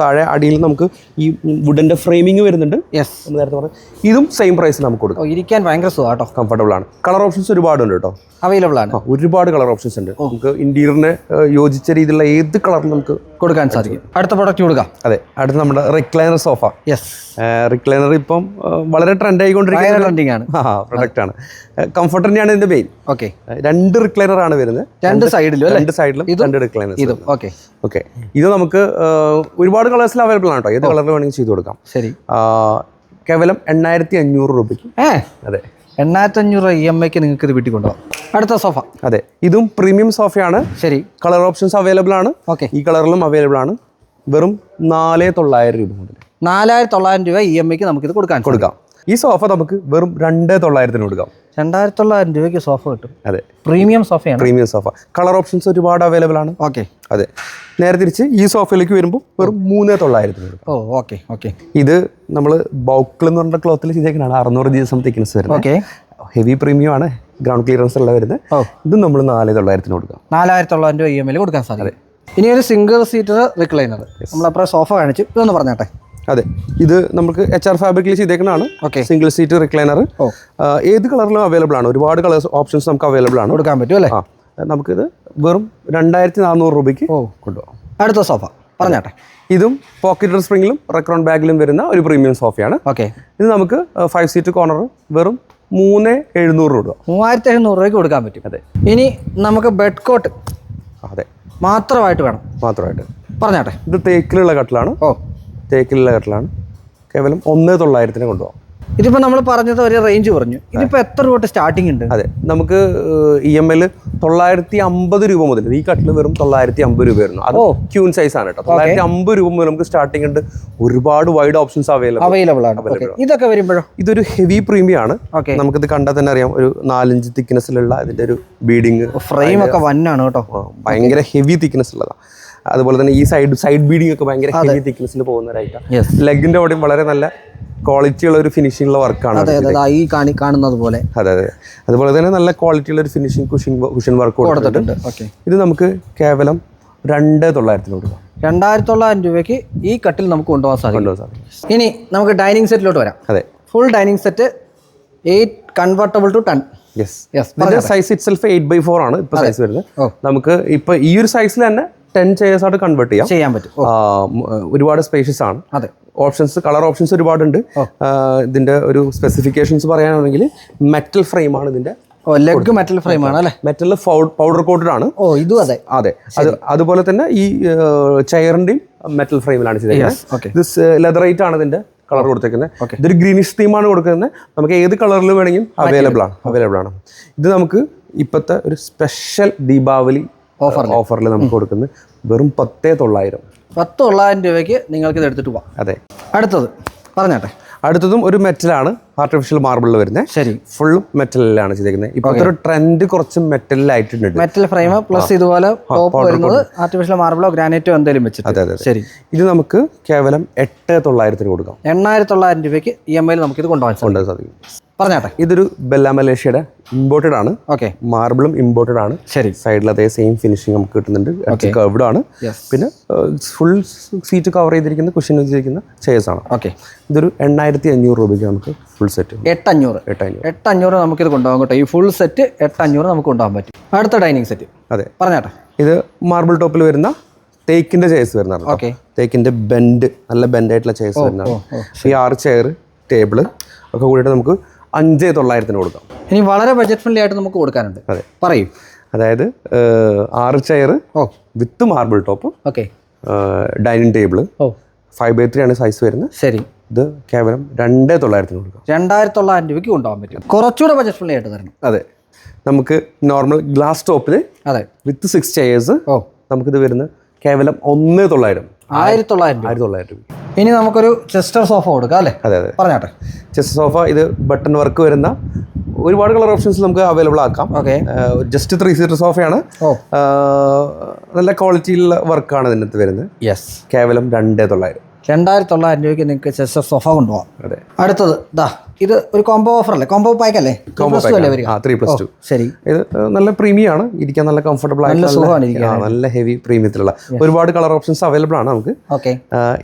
S2: താഴെ അടിയിൽ നമുക്ക് ഈ വുഡന്റെ ഫ്രെയിമിങ് വരുന്നുണ്ട്.
S1: യെസ്
S2: നേരത്തെ പറഞ്ഞു ഇതും സെയിം പ്രൈസ് നമുക്ക് കൊടുക്കും.
S1: ഇരിക്കാൻ ഭയങ്കര സുഖമാട്ടോ
S2: കംഫർട്ടബിൾ ആണ്. കളർ ഓപ്ഷൻസ് ഒരുപാടുണ്ട് കേട്ടോ.
S1: അവൈലബിൾ ആണ്.
S2: ഒരുപാട് കളർ ഓപ്ഷൻസ് ഉണ്ട്. നമുക്ക് ഇന്റീരിയറിന് യോജിച്ച രീതിയിലുള്ള ഏത് കളറിലും നമുക്ക്
S1: കൊടുക്കാൻ സാധിക്കും. അടുത്ത പ്രൊഡക്റ്റ് കൊടുക്കാം.
S2: അതെ അടുത്ത നമ്മുടെ റിക്ലൈനർ സോഫ
S1: യെസ്
S2: റിക്ലൈനർ ഇപ്പം വളരെ ട്രെൻഡ് ആയിക്കൊണ്ടിരിക്കുന്ന
S1: ട്രെൻഡിങ് ആണ്.
S2: ആ പ്രൊഡക്റ്റ് ആണ്. കംഫർട്ട് തന്നെയാണ് ഇതിന്റെ മെയിൻ
S1: ഓക്കെ
S2: രണ്ട് റിക്ലൈനർ ആണ് വരുന്നത്.
S1: രണ്ട് സൈഡിലും
S2: രണ്ട് സൈഡിലും രണ്ട് റിക്ലൈനർ
S1: ഇതും. ഓക്കെ
S2: ഓക്കെ ഇത് നമുക്ക് ഒരുപാട് കളേഴ്സിൽ അവൈലബിൾ ആണ് കേട്ടോ. ഏത് കളറിൽ വേണമെങ്കിൽ ചെയ്ത് കൊടുക്കാം.
S1: ശരി.
S2: കേവലം എണ്ണായിരത്തി അഞ്ഞൂറ് രൂപയ്ക്ക്.
S1: ഏ?
S2: അതെ.
S1: എണ്ണായിരത്തി അഞ്ഞൂറ് ഇ എം ഐക്ക് നിങ്ങൾക്ക് ഇത് വീട്ടിൽ കൊണ്ടുപോകാം അടുത്ത സോഫ.
S2: അതെ. ഇതും പ്രീമിയം സോഫയാണ്.
S1: ശരി.
S2: കളർ ഓപ്ഷൻസ് അവൈലബിൾ ആണ്.
S1: ഓക്കെ.
S2: ഈ കളറിലും അവൈലബിൾ ആണ്. വെറും നാല് തൊള്ളായിരം രൂപ മുതൽ.
S1: നാലായിരത്തി തൊള്ളായിരം രൂപ ഇ എം ഐക്ക് നമുക്കിത് കൊടുക്കാൻ
S2: കൊടുക്കാം. ഈ സോഫ നമുക്ക് വെറും രണ്ട് തൊള്ളായിരത്തിന് കൊടുക്കാം.
S1: രണ്ടായിരത്തി തൊള്ളായിരം രൂപയ്ക്ക് സോഫ കിട്ടും.
S2: അതെ.
S1: പ്രീമിയം സോഫയാണ്
S2: പ്രീമിയം സോഫ കളർ ഓപ്ഷൻസ് ഒരുപാട് അവൈലബിൾ ആണ്.
S1: ഓക്കെ
S2: അതെ. നേരെ തിരിച്ച് ഈ സോഫയിലേക്ക് വരുമ്പോൾ വെറും മൂന്നേ തൊള്ളായിരത്തിന്
S1: ഓ ഓക്കെ ഓക്കെ
S2: ഇത് നമ്മൾ ബൗക്കിൾ എന്ന് പറഞ്ഞ ക്ലോത്തിൽ ചെയ്തേക്കുന്നതാണ് അറുന്നൂറ് ജി എസ് തിക്നെസ് വരുന്നത്.
S1: ഓക്കെ
S2: ഹെവി പ്രീമിയം ആണ് ഗ്രൗണ്ട് ക്ലിയറൻസ് ഉള്ള വരുന്നത്.
S1: ഓ.
S2: ഇത് നമ്മൾ നാല് തൊള്ളായിരത്തിന് കൊടുക്കാം.
S1: നാലായിരത്തി തൊള്ളായിരം രൂപ ഇ എം ഐയിൽ കൊടുക്കാൻ സാധിക്കും. ഇനി ഒരു സിംഗിൾ സീറ്റർ റിക്ലൈനർ നമ്മളപ്പുറം സോഫ കാണിച്ചു. ഇതൊന്ന് പറഞ്ഞാട്ടെ.
S2: അതെ. ഇത് നമുക്ക് എച്ച് ആർ ഫാബ്രിക്കിൽ ചെയ്തേക്കുന്നതാണ്.
S1: ഓക്കെ
S2: സിംഗിൾ സീറ്റ് റിക്ലൈനർ ഏത് കളറിലും അവൈലബിൾ ആണ്. ഒരുപാട് കളേഴ്സ് ഓപ്ഷൻസ് നമുക്ക് അവൈലബിൾ ആണ്.
S1: കൊടുക്കാൻ പറ്റും അല്ലേ?
S2: നമുക്കിത് വെറും രണ്ടായിരത്തി നാനൂറ് രൂപയ്ക്ക്
S1: ഓ
S2: കൊണ്ടുപോകാം
S1: അടുത്ത സോഫ പറഞ്ഞാട്ടെ.
S2: ഇതും പോക്കറ്റ് സ്പ്രിങ്ങിലും റെക്രോൺ ബാഗിലും വരുന്ന ഒരു പ്രീമിയം സോഫയാണ്
S1: ഓക്കെ
S2: ഇത് നമുക്ക് ഫൈവ് സീറ്റ് കോർണർ വെറും മൂന്ന് എഴുന്നൂറ് രൂപ.
S1: മൂവായിരത്തി എഴുന്നൂറ് രൂപയ്ക്ക് കൊടുക്കാൻ പറ്റും.
S2: അതെ.
S1: ഇനി നമുക്ക് ബെഡ് കോട്ട്
S2: അതെ.
S1: മാത്രമായിട്ട് വേണം.
S2: മാത്രമായിട്ട്.
S1: പറഞ്ഞാട്ടെ.
S2: ഇത് തേക്കിലുള്ള കട്ടിലാണ്.
S1: ഓ.
S2: തേക്കിലുള്ള കട്ടിലാണ്. കേവലം ഒന്ന് തൊള്ളായിരത്തിന് കൊണ്ടുപോകാം.
S1: ഇതിപ്പോൾ നമ്മൾ പറഞ്ഞത് ഒരു റേഞ്ച് പറഞ്ഞു. ഇതിപ്പോൾ എത്ര രൂപ സ്റ്റാർട്ടിംഗ് ഉണ്ട്?
S2: അതെ നമുക്ക് ഇ എം എൽ തൊള്ളായിരത്തി അമ്പത് രൂപ മുതൽ ഈ കട്ടിൽ വെറും തൊള്ളായിരത്തി അമ്പത് രൂപ വരുന്നു. അത് ക്യൂൺ സൈസ് ആണ് കേട്ടോ. തൊള്ളായിരത്തി അമ്പത് രൂപ മുതൽ നമുക്ക് സ്റ്റാർട്ടിംഗ് ഉണ്ട്. ഒരുപാട് വൈഡ് ഓപ്ഷൻസ് അവൈലബിൾ
S1: അവൈലബിൾ ആണ്. ഇതൊക്കെ വരുമ്പോഴോ?
S2: ഇതൊരു ഹെവി പ്രീമിയം ആണ്. നമുക്കിത് കണ്ടാൽ തന്നെ അറിയാം ഒരു നാലഞ്ച് തിക്നെസ്സിലുള്ള ഇതിന്റെ ഒരു ബീഡിങ്
S1: ഫ്രെയിം ഒക്കെ വന്നാണ് കേട്ടോ.
S2: ഭയങ്കര ഹെവി തിക്നെസ് ഉള്ളതാണ് അതുപോലെ തന്നെ ഈ സൈഡ് സൈഡ് ബീഡിംഗ് ഒക്കെ ഭയങ്കര ഹെവി തിക്നെസ്സിൽ പോകുന്ന ലെഗിന്റെ അവിടെയും വളരെ നല്ല ക്വാളിറ്റി ഉള്ള ഒരു ഫിനിഷിംഗ് ഉള്ള വർക്കാണ്
S1: ഈ കാണി കാണുന്നത് പോലെ.
S2: അതെ അതെ. അതുപോലെ തന്നെ നല്ല ക്വാളിറ്റി ഉള്ള ഒരു ഫിനിഷിംഗ് കുഷൻ കുഷൻ വർക്ക് കൊടുത്തിട്ടുണ്ട്. ഇത് നമുക്ക് കേവലം രണ്ട് തൊള്ളായിരത്തിന് കൊടുക്കാം.
S1: രണ്ടായിരത്തി തൊള്ളായിരം രൂപയ്ക്ക് ഈ കട്ടിൽ നമുക്ക് കൊണ്ടുപോകാൻ സാധിക്കും. ഇനി നമുക്ക് ഡൈനിങ് സെറ്റിലോട്ട് വരാം.
S2: അതെ.
S1: Full dining set eight convertible to ton
S2: yes
S1: yes
S2: size itself eight by four ആണ്. ഇപ്പൊ സൈസ് വരുന്നത്. നമുക്ക് ഇപ്പൊ ഈ ഒരു സൈസിൽ തന്നെ ടെൻ ചെയേഴ്സ് ആയിട്ട് കൺവേർട്ട് ചെയ്യാം.
S1: ചെയ്യാൻ പറ്റും.
S2: ഒരുപാട് സ്പേഷ്യസ് ആണ്.
S1: അതെ.
S2: ഓപ്ഷൻസ് കളർ ഓപ്ഷൻസ് ഒരുപാടുണ്ട്. ഇതിന്റെ ഒരു സ്പെസിഫിക്കേഷൻസ് പറയാനാണെങ്കിൽ മെറ്റൽ ഫ്രെയിം ആണ് ഇതിന്റെ
S1: ലെഗ് മെറ്റൽ ഫ്രെയിം ആണ് അല്ലേ?
S2: മെറ്റൽ പൗഡർ കോട്ടഡ് ആണ്.
S1: ഓ ഇതും അതെ.
S2: അതെ. അത് അതുപോലെ തന്നെ ഈ ചെയറിന്റെയും മെറ്റൽ ഫ്രെയിമിലാണ് ചെയ്തേക്കുന്നത്
S1: ഓക്കെ
S2: ലെതർ ലെതറൈറ്റ് ആണ് ഇതിന്റെ കളർ കൊടുത്തേക്കുന്നത് ഇതൊരു ഗ്രീനിഷ് തീമാണ് കൊടുക്കുന്നത് നമുക്ക് ഏത് കളറിൽ വേണമെങ്കിലും അവൈലബിൾ ആണ്. അവൈലബിൾ ആണ്. ഇത് നമുക്ക് ഇപ്പോഴത്തെ ഒരു സ്പെഷ്യൽ ദീപാവലി ഓഫറിൽ നമുക്ക് കൊടുക്കുന്നത് വെറും പത്തേ തൊള്ളായിരം.
S1: പത്ത് തൊള്ളായിരം രൂപയ്ക്ക് നിങ്ങൾക്ക് ഇത് എടുത്തിട്ട് പോവാം.
S2: അതെ.
S1: അടുത്തത് പറഞ്ഞാട്ടെ.
S2: അടുത്തതും ഒരു മെറ്റലാണ് ആർട്ടിഫിഷ്യൽ മാർബിളിൽ വരുന്നത്
S1: ശരി.
S2: ഫുള്ളും മെറ്റലിലാണ് ചെയ്തിരിക്കുന്നത് ഇപ്പോഴത്തെ ഒരു ട്രെൻഡ് കുറച്ച് മെറ്റലിലായിട്ടുണ്ട്
S1: മെറ്റൽ ഫ്രെയിം പ്ലസ് ഇതുപോലെ ടോപ്പ് വരുന്നത് ആർട്ടിഫിഷ്യൽ മാർബിളോ ഗ്രാനൈറ്റോ എന്തെങ്കിലും വെച്ചിട്ട്.
S2: അതെ അതെ
S1: ശരി.
S2: ഇത് നമുക്ക് കേവലം എട്ട് തൊള്ളായിരത്തിന് കൊടുക്കാം.
S1: എണ്ണായിരത്തി തൊള്ളായിരം രൂപയ്ക്ക് ഇ എം ഐയിൽ നമുക്ക് ഇത്
S2: കൊണ്ടുപോകാൻ സാധിക്കും.
S1: പറഞ്ഞാട്ടെ.
S2: ഇതൊരു ബെല്ല മലേഷ്യയുടെ ഇമ്പോർട്ടഡ് ആണ്.
S1: ഓക്കെ.
S2: മാർബിളും ഇമ്പോർട്ടഡ് ആണ്.
S1: ശരി.
S2: സൈഡിൽ അതേ സെയിം ഫിനിഷിംഗ് നമുക്ക് കിട്ടുന്നുണ്ട്. കർവ്ഡ് ആണ്. പിന്നെ ഫുൾ സീറ്റ് കവർ ചെയ്തിരിക്കുന്ന കുഷൻ വെച്ചിരിക്കുന്ന ചെയർസ് ആണ്.
S1: ഓക്കെ.
S2: ഇതൊരു എണ്ണായിരത്തി അഞ്ഞൂറ് രൂപയ്ക്ക് നമുക്ക് ഫുൾ സെറ്റ്
S1: എട്ടഞ്ഞൂറ്.
S2: എട്ടഞ്ഞൂറ്.
S1: എട്ടഞ്ഞൂറ് നമുക്കിത് കൊണ്ടുപോകാം കേട്ടോ. ഈ ഫുൾ സെറ്റ് എട്ടഞ്ഞൂറ് നമുക്ക് കൊണ്ടുപോകാൻ പറ്റും. അടുത്ത ഡൈനിങ് സെറ്റ്
S2: അതെ.
S1: പറഞ്ഞാട്ടെ.
S2: ഇത് മാർബിൾ ടോപ്പിൽ വരുന്ന തേക്കിന്റെ ചെയർസ് വരുന്നതാണ്.
S1: ഓക്കെ.
S2: തേക്കിന്റെ ബെൻഡ് നല്ല ബെൻഡായിട്ടുള്ള ചെയർസ് വരുന്നതാണ്. ഈ ആറ് ചെയർ ടേബിൾ ഒക്കെ കൂടിയിട്ട് നമുക്ക് അഞ്ച് തൊള്ളായിരത്തിന് കൊടുക്കാം.
S1: ഇനി വളരെ ബജറ്റ് ഫ്രണ്ട്ലി ആയിട്ട് നമുക്ക് കൊടുക്കാനുണ്ട്.
S2: അതെ.
S1: പറയും.
S2: അതായത് ആറ് chair
S1: oh.
S2: With marble top
S1: okay.
S2: Dining table
S1: oh.
S2: Five by three ആണ് സൈസ് വരുന്നത്.
S1: ശരി.
S2: ഇത് കേവലം രണ്ടേ തൊള്ളായിരത്തിന് കൊടുക്കാം.
S1: രണ്ടായിരത്തി തൊള്ളായിരം രൂപയ്ക്ക് കൊണ്ടുപോകാൻ പറ്റും. കുറച്ചുകൂടെ ബജറ്റ് ഫ്രണ്ട്ലി ആയിട്ട് തരണം.
S2: അതെ. നമുക്ക് നോർമൽ ഗ്ലാസ് ടോപ്പിൽ
S1: അതെ.
S2: വിത്ത് സിക്സ് ചെയേഴ്സ്
S1: ഓ.
S2: നമുക്കിത് വരുന്നത് കേവലം ഒന്ന് തൊള്ളായിരം.
S1: ആയിരത്തി തൊള്ളായിരം
S2: ആയിരത്തി തൊള്ളായിരം രൂപ.
S1: ഇനി നമുക്കൊരു ചെസ്റ്റർ സോഫ കൊടുക്കാം അല്ലേ?
S2: അതെ അതെ.
S1: പറഞ്ഞാട്ടെ.
S2: ചെസ്റ്റർ സോഫ ഇത് ബട്ടൺ വർക്ക് വരുന്ന ഒരുപാട് കളർ ഓപ്ഷൻസ് നമുക്ക് അവൈലബിൾ ആക്കാം.
S1: ഓക്കെ.
S2: ജസ്റ്റ് ത്രീ സീറ്റർ സോഫയാണ്. നല്ല ക്വാളിറ്റിയിലുള്ള വർക്കാണ് ഇതിനകത്ത് വരുന്നത്.
S1: യെസ്
S2: കേവലം രണ്ടേ തൊള്ളായിരം.
S1: രണ്ടായിരത്തി തൊള്ളായിരം രൂപയ്ക്ക് നിങ്ങൾക്ക് ചെസ്റ്റർ സോഫ കൊണ്ടുപോകാം.
S2: അതെ.
S1: അടുത്തത് ദാ ഇത് ഒരു കോംബോ ഓഫർ അല്ലേ? കോംബോ പാക്ക് അല്ലേ?
S2: കോംബോ
S1: Plus അല്ലേ
S2: ആണ്.
S1: വരിക?
S2: ആ ത്രീ പ്ലസ് ടു
S1: ശരി.
S2: ഇത് നല്ല പ്രീമിയം ആണ് ഇരിക്കാൻ നല്ല കംഫർട്ടബിൾ ആയിട്ട്
S1: നല്ല
S2: ഹെവി പ്രീമിയത്തിലുള്ള. ഒരുപാട് കളർ ഓപ്ഷൻസ് അവൈലബിൾ ആണ് നമുക്ക്.
S1: ഓക്കെ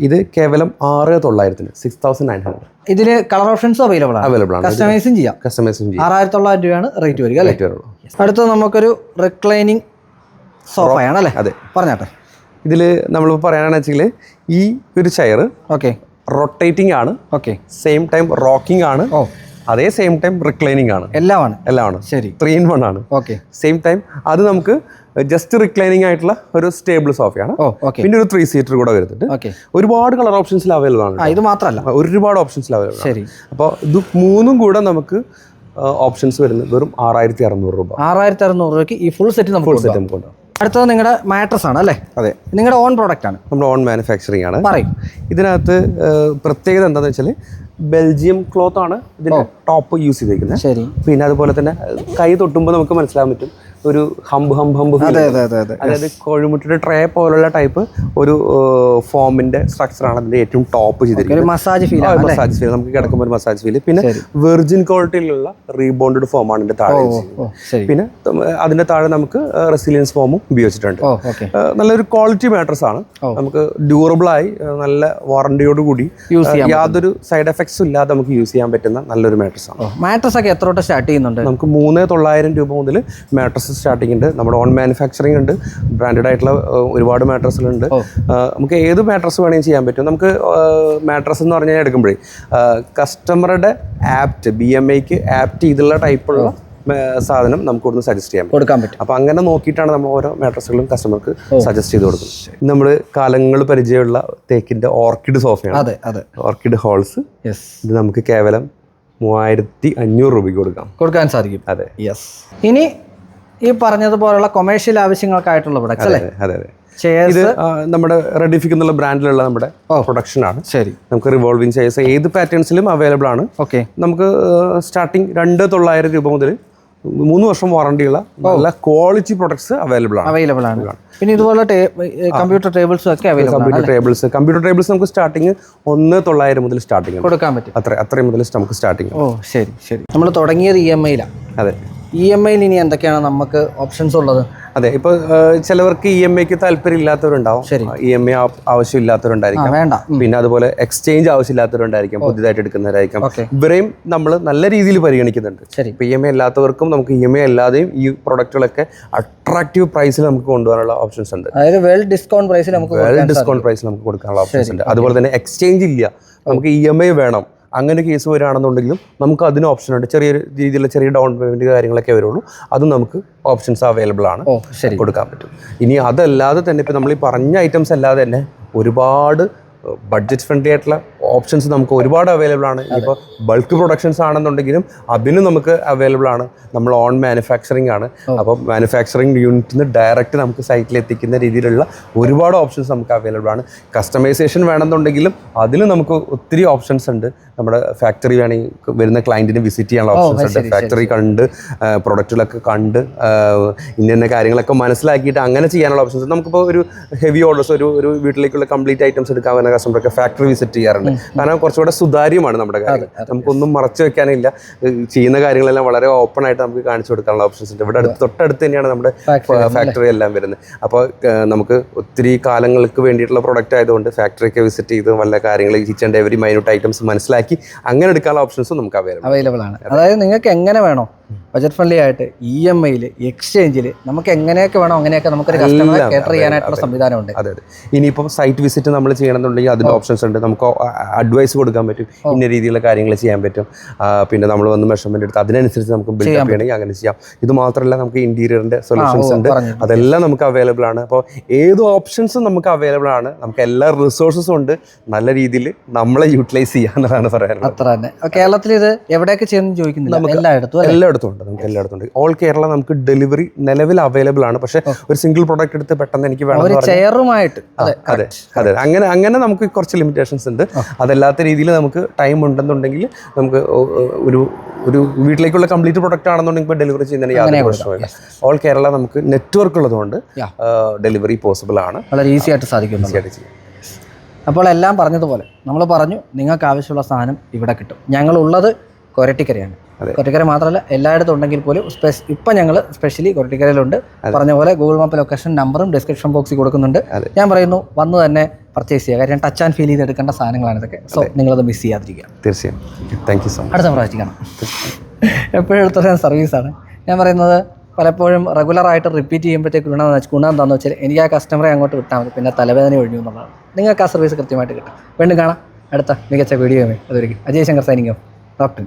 S2: ഇത് കേവലം ആറ് തൊള്ളായിരത്തിന് സിക്സ് തൗസൻഡ് നയൻ ഹൺഡ്രഡ്
S1: ഇതിൽ കളർ ഓപ്ഷൻസ് അവൈലബിൾ ആണ്.
S2: അവൈലബിൾ ആണ്.
S1: കസ്റ്റമൈസും ചെയ്യാം.
S2: കസ്റ്റമൈസും ചെയ്യാം.
S1: ആറായിരത്തി തൊള്ളായിരം രൂപയാണ് റേറ്റ് വരിക അല്ലേ? അടുത്തത് നമുക്കൊരു റിക്ലൈനിങ് സോഫയാണ് അല്ലേ?
S2: അതെ.
S1: പറഞ്ഞാട്ടെ.
S2: ഇതിൽ നമ്മൾ പറയാനാണെന്ന് വെച്ചെങ്കിൽ ഈ ഒരു ചെയർ
S1: ഓക്കെ.
S2: റൊട്ടേറ്റിംഗ് ആണ്.
S1: ഓക്കെ.
S2: സെയിം ടൈം റോക്കിംഗ് ആണ്.
S1: ഓ.
S2: അതേ സെയിം ടൈം റിക്ലൈനിങ് ആണ്.
S1: എല്ലാമാണ്.
S2: എല്ലാം ആണ്
S1: ശരി.
S2: ത്രീ ഇൻ വൺ ആണ്.
S1: ഓക്കെ.
S2: സെയിം ടൈം അത് നമുക്ക് ജസ്റ്റ് റിക്ലൈനിങ് ആയിട്ടുള്ള ഒരു സ്റ്റേബിൾ സോഫയാണ് പിന്നെ ഒരു ത്രീ സീറ്റർ കൂടെ വരുന്നുണ്ട്. ഒരുപാട് കളർ ഓപ്ഷൻസിൽ അവൈലബിൾ ആണ്
S1: ഇത് മാത്രമല്ല.
S2: ഒരുപാട് ഓപ്ഷൻസിൽ അവൈലബിൾ
S1: ശരി.
S2: അപ്പോൾ ഇത് മൂന്നും കൂടെ നമുക്ക് ഓപ്ഷൻസ് വരുന്നത് വെറും ആറായിരത്തി അറുന്നൂറ് രൂപ.
S1: ആറായിരത്തി അറുന്നൂറ് രൂപയ്ക്ക് ഈ ഫുൾ സെറ്റ് നമുക്ക്
S2: ഫുൾ സെറ്റ് നമുക്ക് ഉണ്ടാവും
S1: അടുത്തത് നിങ്ങളുടെ മാട്രസ് ആണ് അല്ലേ?
S2: അതെ.
S1: നിങ്ങളുടെ ഓൺ പ്രോഡക്റ്റ് ആണ്.
S2: നമ്മുടെ ഓൺ മാനുഫാക്ചറിങ് ആണ്.
S1: പറയും.
S2: ഇതിനകത്ത് പ്രത്യേകത എന്താണെന്ന് വെച്ചാൽ ബെൽജിയം ക്ലോത്ത് ആണ് ഇതിന്റെ ടോപ്പ് യൂസ് ചെയ്തിരിക്കുന്നത്
S1: ശരി.
S2: പിന്നെ അതുപോലെ തന്നെ കൈ തൊട്ടുമ്പോൾ നമുക്ക് മനസ്സിലാൻ പറ്റും ഒരു
S1: അതെ അതെ അതെ
S2: അതായത് കോഴിമുട്ടിയുടെ ട്രേ പോലുള്ള ടൈപ്പ് ഒരു ഫോമിന്റെ സ്ട്രക്ചറാണ് അതിന്റെ ഏറ്റവും ടോപ്പ് ചെയ്തിരിക്കുന്നത്.
S1: മസാജ് ഫീൽ ആണ്
S2: മസാജ് ഫീൽ നമുക്ക് കിടക്കുമ്പോൾ ഒരു മസാജ് ഫീൽ പിന്നെ വെർജിൻ ക്വാളിറ്റിയിലുള്ള റീബോണ്ടഡ് ഫോം ആണ് ഇതിന്റെ താഴെ. പിന്നെ അതിന്റെ താഴെ നമുക്ക് റെസിലിയൻസ് ഫോമും ഉപയോഗിച്ചിട്ടുണ്ട്. നല്ലൊരു ക്വാളിറ്റി മാട്രസ് ആണ്. നമുക്ക് ഡ്യൂറബിൾ ആയി നല്ല വാറണ്ടിയോട് കൂടി യാതൊരു സൈഡ് എഫക്ട്സും ഇല്ലാതെ നമുക്ക് യൂസ് ചെയ്യാൻ പറ്റുന്ന നല്ലൊരു മാട്രസ് ആണ്.
S1: മാട്രസ് ഒക്കെ എത്ര സ്റ്റാർട്ട് ചെയ്യുന്നുണ്ട്?
S2: നമുക്ക് മൂന്ന് തൊള്ളായിരം രൂപ മുതൽ മാട്രസ് സ്റ്റാർട്ടിംഗ് ഉണ്ട്. നമ്മുടെ ഓൺ മാനുഫാക്ചറിങ് ഉണ്ട്. ബ്രാൻഡഡ് ആയിട്ടുള്ള ഒരുപാട് മാട്രസുകളുണ്ട് നമുക്ക് ഏത് മാട്രസ് വേണമെങ്കിലും ചെയ്യാൻ പറ്റും. നമുക്ക് മാട്രസ് എന്ന് പറഞ്ഞാൽ എടുക്കുമ്പോഴേ കസ്റ്റമറുടെ ആപ്റ്റ് ബി എം ഐക്ക് ആപ്റ്റ് ചെയ്തുള്ള ടൈപ്പുള്ള സാധനം നമുക്ക് ഇവിടുന്ന് സജസ്റ്റ് ചെയ്യാം
S1: കൊടുക്കാൻ പറ്റും.
S2: അപ്പോൾ അങ്ങനെ നോക്കിയിട്ടാണ് നമ്മൾ ഓരോ മാട്രസുകളും കസ്റ്റമർക്ക് സജസ്റ്റ് ചെയ്ത് കൊടുക്കുന്നത്. നമ്മൾ കാലങ്ങൾ പരിചയമുള്ള തേക്കിന്റെ ഓർക്കിഡ് സോഫയാണ്
S1: അതെ അതെ.
S2: ഓർക്കിഡ് ഹോൾസ് ഇത് നമുക്ക് കേവലം മൂവായിരത്തി അഞ്ഞൂറ് രൂപയ്ക്ക് കൊടുക്കാം.
S1: കൊടുക്കാൻ സാധിക്കും.
S2: അതെ.
S1: യെസ് ഇനി ഈ പറഞ്ഞതുപോലുള്ള കൊമേഴ്ഷ്യൽ ആവശ്യങ്ങൾക്കായിട്ടുള്ള പ്രൊഡക്ട്സ് അല്ലേ?
S2: അതെ അതെ. ഇത് നമ്മുടെ റെഡിഫിക് എന്നുള്ള ബ്രാൻഡിലുള്ള നമ്മുടെ പ്രൊഡക്ഷൻ ആണ്.
S1: ശരി.
S2: നമുക്ക് റിവോൾവിംഗ് ചെയർസ് ഏത് പാറ്റേൺസിലും അവൈലബിൾ ആണ്.
S1: ഓക്കെ
S2: നമുക്ക് സ്റ്റാർട്ടിങ് രണ്ട് തൊള്ളായിരം രൂപ മുതൽ മൂന്ന് വർഷം വാറണ്ടിയുള്ള നല്ല ക്വാളിറ്റി പ്രൊഡക്ട്സ് അവൈലബിൾ ആണ്.
S1: അവൈലബിൾ ആണ്. പിന്നെ ഇതുപോലെ കമ്പ്യൂട്ടർ ടേബിൾസ് ഒക്കെ available
S2: computer tables computer tables നമുക്ക് സ്റ്റാർട്ടിങ് ഒന്ന് തൊള്ളായിരം മുതൽ സ്റ്റാർട്ടിങ്
S1: കൊടുക്കാൻ പറ്റും.
S2: അത്ര അത്രയും മുതൽ നമുക്ക് സ്റ്റാർട്ടിങ്
S1: ഓ ശരി ശരി. നമ്മൾ തുടങ്ങിയത് ഇ എം ഐയിലാണ്
S2: അതെ.
S1: ഇ എം ഐയിൽ ഇനി എന്തൊക്കെയാണ് നമുക്ക് ഓപ്ഷൻസ് ഉള്ളത്?
S2: അതെ ഇപ്പൊ ചിലവർക്ക് ഇ എം ഐക്ക് താല്പര്യം ഇല്ലാത്തവരുണ്ടാവും ഇ എം ഐ ആവശ്യമില്ലാത്തവരുണ്ടായിരിക്കാം.
S1: വേണ്ട.
S2: പിന്നെ അതുപോലെ എക്സ്ചേഞ്ച് ആവശ്യമില്ലാത്തവരുണ്ടായിരിക്കും പുതിയതായിട്ട് എടുക്കുന്നവരായിരിക്കും. ഇവരെയും നമ്മൾ നല്ല രീതിയിൽ പരിഗണിക്കുന്നുണ്ട്.
S1: ശരി.
S2: ഇപ്പൊ ഇ എം ഐ അല്ലാത്തവർക്കും നമുക്ക് ഇ എം ഐ അല്ലാതെയും ഈ പ്രൊഡക്റ്റുകളൊക്കെ അട്രാക്റ്റീവ് പ്രൈസിൽ നമുക്ക് കൊണ്ടുപോകാനുള്ള ഓപ്ഷൻസ് ഉണ്ട്.
S1: അതായത് വെൽ ഡിസ്കൗണ്ട് പ്രൈസിൽ നമുക്ക്
S2: വെൽ ഡിസ്കൗണ്ട് പ്രൈസിൽ നമുക്ക് കൊടുക്കാനുള്ള ഓപ്ഷൻസ് ഉണ്ട്. അതുപോലെ തന്നെ എക്സ്ചേഞ്ച് ഇല്ല. നമുക്ക് ഇ എം ഐ വേണം. അങ്ങനെ കേസ് വരികയാണെന്നുണ്ടെങ്കിലും നമുക്ക് അതിന് ഓപ്ഷൻ ഉണ്ട്. ചെറിയ രീതിയിലുള്ള ചെറിയ ഡൗൺ പേയ്മെന്റ് കാര്യങ്ങളൊക്കെ വരുള്ളൂ. അതും നമുക്ക് ഓപ്ഷൻസ് അവൈലബിൾ ആണ്. കൊടുക്കാൻ പറ്റും. ഇനി അതല്ലാതെ തന്നെ ഇപ്പം നമ്മൾ ഈ പറഞ്ഞ ഐറ്റംസ് അല്ലാതെ തന്നെ ഒരുപാട് ബഡ്ജറ്റ് ഫ്രണ്ട്ലി ആയിട്ടുള്ള ഓപ്ഷൻസ് നമുക്ക് ഒരുപാട് അവൈലബിൾ ആണ്. ഇപ്പോൾ ബൾക്ക് പ്രൊഡക്ഷൻസ് ആണെന്നുണ്ടെങ്കിലും അതിന് നമുക്ക് അവൈലബിൾ ആണ്. നമ്മൾ ഓൺ മാനുഫാക്ചറിങ് ആണ്. അപ്പോൾ മാനുഫാക്ചറിങ് യൂണിറ്റിൽ നിന്ന് ഡയറക്റ്റ് നമുക്ക് സൈറ്റിൽ എത്തിക്കുന്ന രീതിയിലുള്ള ഒരുപാട് ഓപ്ഷൻസ് നമുക്ക് അവൈലബിൾ ആണ്. കസ്റ്റമൈസേഷൻ വേണമെന്നുണ്ടെങ്കിലും അതിന് നമുക്ക് ഒത്തിരി ഓപ്ഷൻസ് ഉണ്ട്. നമ്മുടെ ഫാക്ടറി വേണമെങ്കിൽ വരുന്ന ക്ലയന്റിനെ വിസിറ്റ് ചെയ്യാനുള്ള ഓപ്ഷൻസ് ഉണ്ട്. ഫാക്ടറി കണ്ട് പ്രൊഡക്റ്റുകളൊക്കെ കണ്ട് ഇന്ന കാര്യങ്ങളൊക്കെ മനസ്സിലാക്കിയിട്ട് അങ്ങനെ ചെയ്യാനുള്ള ഓപ്ഷൻസ് നമുക്കിപ്പോൾ ഒരു ഹെവി ഓർഡേഴ്സ് ഒരു ഒരു വീട്ടിലേക്കുള്ള കംപ്ലീറ്റ് ഐറ്റംസ് എടുക്കാൻ വരുന്ന കസ്റ്റമറൊക്കെ ഫാക്ടറി വിസിറ്റ് ചെയ്യാറുണ്ട്. കാരണം കുറച്ചുകൂടെ സുതാര്യമാണ് നമ്മുടെ കാര്യം. നമുക്കൊന്നും മറച്ചു വെക്കാനില്ല. ചെയ്യുന്ന കാര്യങ്ങളെല്ലാം വളരെ ഓപ്പൺ ആയിട്ട് നമുക്ക് കാണിച്ചു കൊടുക്കാനുള്ള ഓപ്ഷൻസ് ഉണ്ട്. ഇവിടെ അടുത്ത് തൊട്ടടുത്ത് തന്നെയാണ് നമ്മുടെ ഫാക്ടറി എല്ലാം വരുന്നത്. അപ്പോൾ നമുക്ക് ഒത്തിരി കാലങ്ങൾക്ക് വേണ്ടിയിട്ടുള്ള പ്രൊഡക്റ്റ് ആയതുകൊണ്ട് ഫാക്ടറി ഒക്കെ വിസിറ്റ് ചെയ്ത് വല്ല കാര്യങ്ങൾ each and every minute items മനസ്സിലാക്കി അങ്ങനെ എടുക്കാനുള്ള ഓപ്ഷൻസും നമുക്ക് അവൈലബിൾ
S1: ആണ്. അതായത് നിങ്ങൾക്ക് എങ്ങനെ വേണോ ബജറ്റ് ഫ്രണ്ട്ലി ആയിട്ട് ഇ എം ഐയിൽ എക്സ്ചേഞ്ചിൽ നമുക്ക് എങ്ങനെയൊക്കെ വേണോ അങ്ങനെയൊക്കെ നമുക്കൊരു കസ്റ്റമറെ
S2: എല്ലാം
S1: കേറ്റർ ചെയ്യാനായിട്ടുള്ള സംവിധാനമുണ്ട്.
S2: അതെ അതെ. ഇനിയിപ്പം സൈറ്റ് വിസിറ്റ് നമ്മൾ ചെയ്യണമെന്നുണ്ടെങ്കിൽ അതിന്റെ ഓപ്ഷൻസ് ഉണ്ട്. നമുക്ക് അഡ്വൈസ് കൊടുക്കാൻ പറ്റും. ഇന്ന രീതിയിലുള്ള കാര്യങ്ങൾ ചെയ്യാൻ പറ്റും. പിന്നെ നമ്മൾ വന്ന് മെഷർമെന്റ് എടുത്ത് അതിനനുസരിച്ച് നമുക്ക് ബിൽഡപ്പ് ചെയ്യണമെങ്കിൽ അങ്ങനെ ചെയ്യാം. ഇത് മാത്രമല്ല നമുക്ക് ഇന്റീരിയറിന്റെ സൊല്യൂഷൻസ് ഉണ്ട്. അതെല്ലാം നമുക്ക് അവൈലബിൾ ആണ്. അപ്പോൾ ഏത് ഓപ്ഷൻസും നമുക്ക് അവൈലബിൾ ആണ്. നമുക്ക് എല്ലാ റിസോഴ്സസും ഉണ്ട്. നല്ല രീതിയിൽ നമ്മളെ യൂട്ടിലൈസ് ചെയ്യാന്നുള്ളതാണ് പറയാനുള്ളത്.
S1: അത്ര തന്നെ. കേരളത്തിൽ ഇത് എവിടെയൊക്കെ ചെയ്യുന്നു ചോദിക്കുന്നില്ല. എല്ലായിടത്തും അല്ലേ?
S2: എല്ലായിടത്തും ഉണ്ട് നമുക്ക് എല്ലായിടത്തും ഉണ്ട് ഓൾ കേരള നമുക്ക് ഡെലിവറി നിലവിൽ അവൈലബിൾ ആണ്. പക്ഷേ ഒരു സിംഗിൾ പ്രൊഡക്റ്റ് എടുത്ത് പെട്ടെന്ന് എനിക്ക് വേണം
S1: ചെയറുമായിട്ട് അതെ
S2: അതെ അങ്ങനെ അങ്ങനെ നമുക്ക് കുറച്ച് ലിമിറ്റേഷൻസ് ഉണ്ട്. അതല്ലാത്ത രീതിയിൽ നമുക്ക് ടൈം ഉണ്ടെന്നുണ്ടെങ്കിൽ നമുക്ക് ഒരു ഒരു വീട്ടിലേക്കുള്ള കംപ്ലീറ്റ് പ്രൊഡക്റ്റ് ആണെന്നുണ്ടെങ്കിൽ ഇപ്പോൾ ഡെലിവറി ചെയ്യുന്നതിന് യാതൊരു പ്രശ്നമില്ല ഓൾ കേരള നമുക്ക് നെറ്റ്വർക്ക് ഉള്ളതുകൊണ്ട് ഡെലിവറി പോസിബിൾ ആണ്.
S1: വളരെ ഈസി ആയിട്ട്
S2: സാധിക്കും ചെയ്യാം.
S1: അപ്പോൾ എല്ലാം പറഞ്ഞതുപോലെ നമ്മൾ പറഞ്ഞു നിങ്ങൾക്ക് ആവശ്യമുള്ള സാധനം ഇവിടെ കിട്ടും. ഞങ്ങളുള്ളത് കൊരട്ടിക്കരയാണ്. കൊരട്ടിക്കര മാത്രമല്ല എല്ലായിടത്തും ഉണ്ടെങ്കിൽ പോലും സ്പെഷ്യൽ ഇപ്പം ഞങ്ങൾ സ്പെഷ്യലി കൊരട്ടിക്കരയിലുണ്ട്. പറഞ്ഞ പോലെ ഗൂഗിൾ മാപ്പ് ലൊക്കേഷൻ നമ്പറും ഡിസ്ക്രിപ്ഷൻ ബോക്സിൽ കൊടുക്കുന്നുണ്ട്. ഞാൻ പറയുന്നു വന്ന് തന്നെ പർച്ചേസ് ചെയ്യുക. കാര്യം ടച്ച് ആൻഡ് ഫീൽ ചെയ്ത് എടുക്കേണ്ട സാധനങ്ങളാണ് ഇതൊക്കെ. സോ നിങ്ങളത് മിസ് ചെയ്യാതിരിക്കുക.
S2: തീർച്ചയായും. താങ്ക് യു സോ മച്ച്
S1: അടുത്ത പ്രാവശ്യം കാണാം. എപ്പോഴും എടുത്ത സർവീസാണ് ഞാൻ പറയുന്നത് പലപ്പോഴും റെഗുലറായിട്ട് റിപ്പീറ്റ് ചെയ്യുമ്പോഴത്തേക്ക് ഗുണം ഗുണം എന്താണെന്ന് വെച്ചാൽ എനിക്ക് ആ കസ്റ്റമറെ അങ്ങോട്ട് വിട്ടാൽ മതി. പിന്നെ തലവേദന ഒഴിഞ്ഞു എന്നുള്ളതാണ്. നിങ്ങൾക്ക് ആ സർവീസ് കൃത്യമായിട്ട് കിട്ടും. വീണ്ടും കാണാം. അടുത്ത മികച്ച വീഡിയോ അതൊരിക്കും അജയ് ശങ്കർ സൈനിങ്ങോ ഡോക്ടർ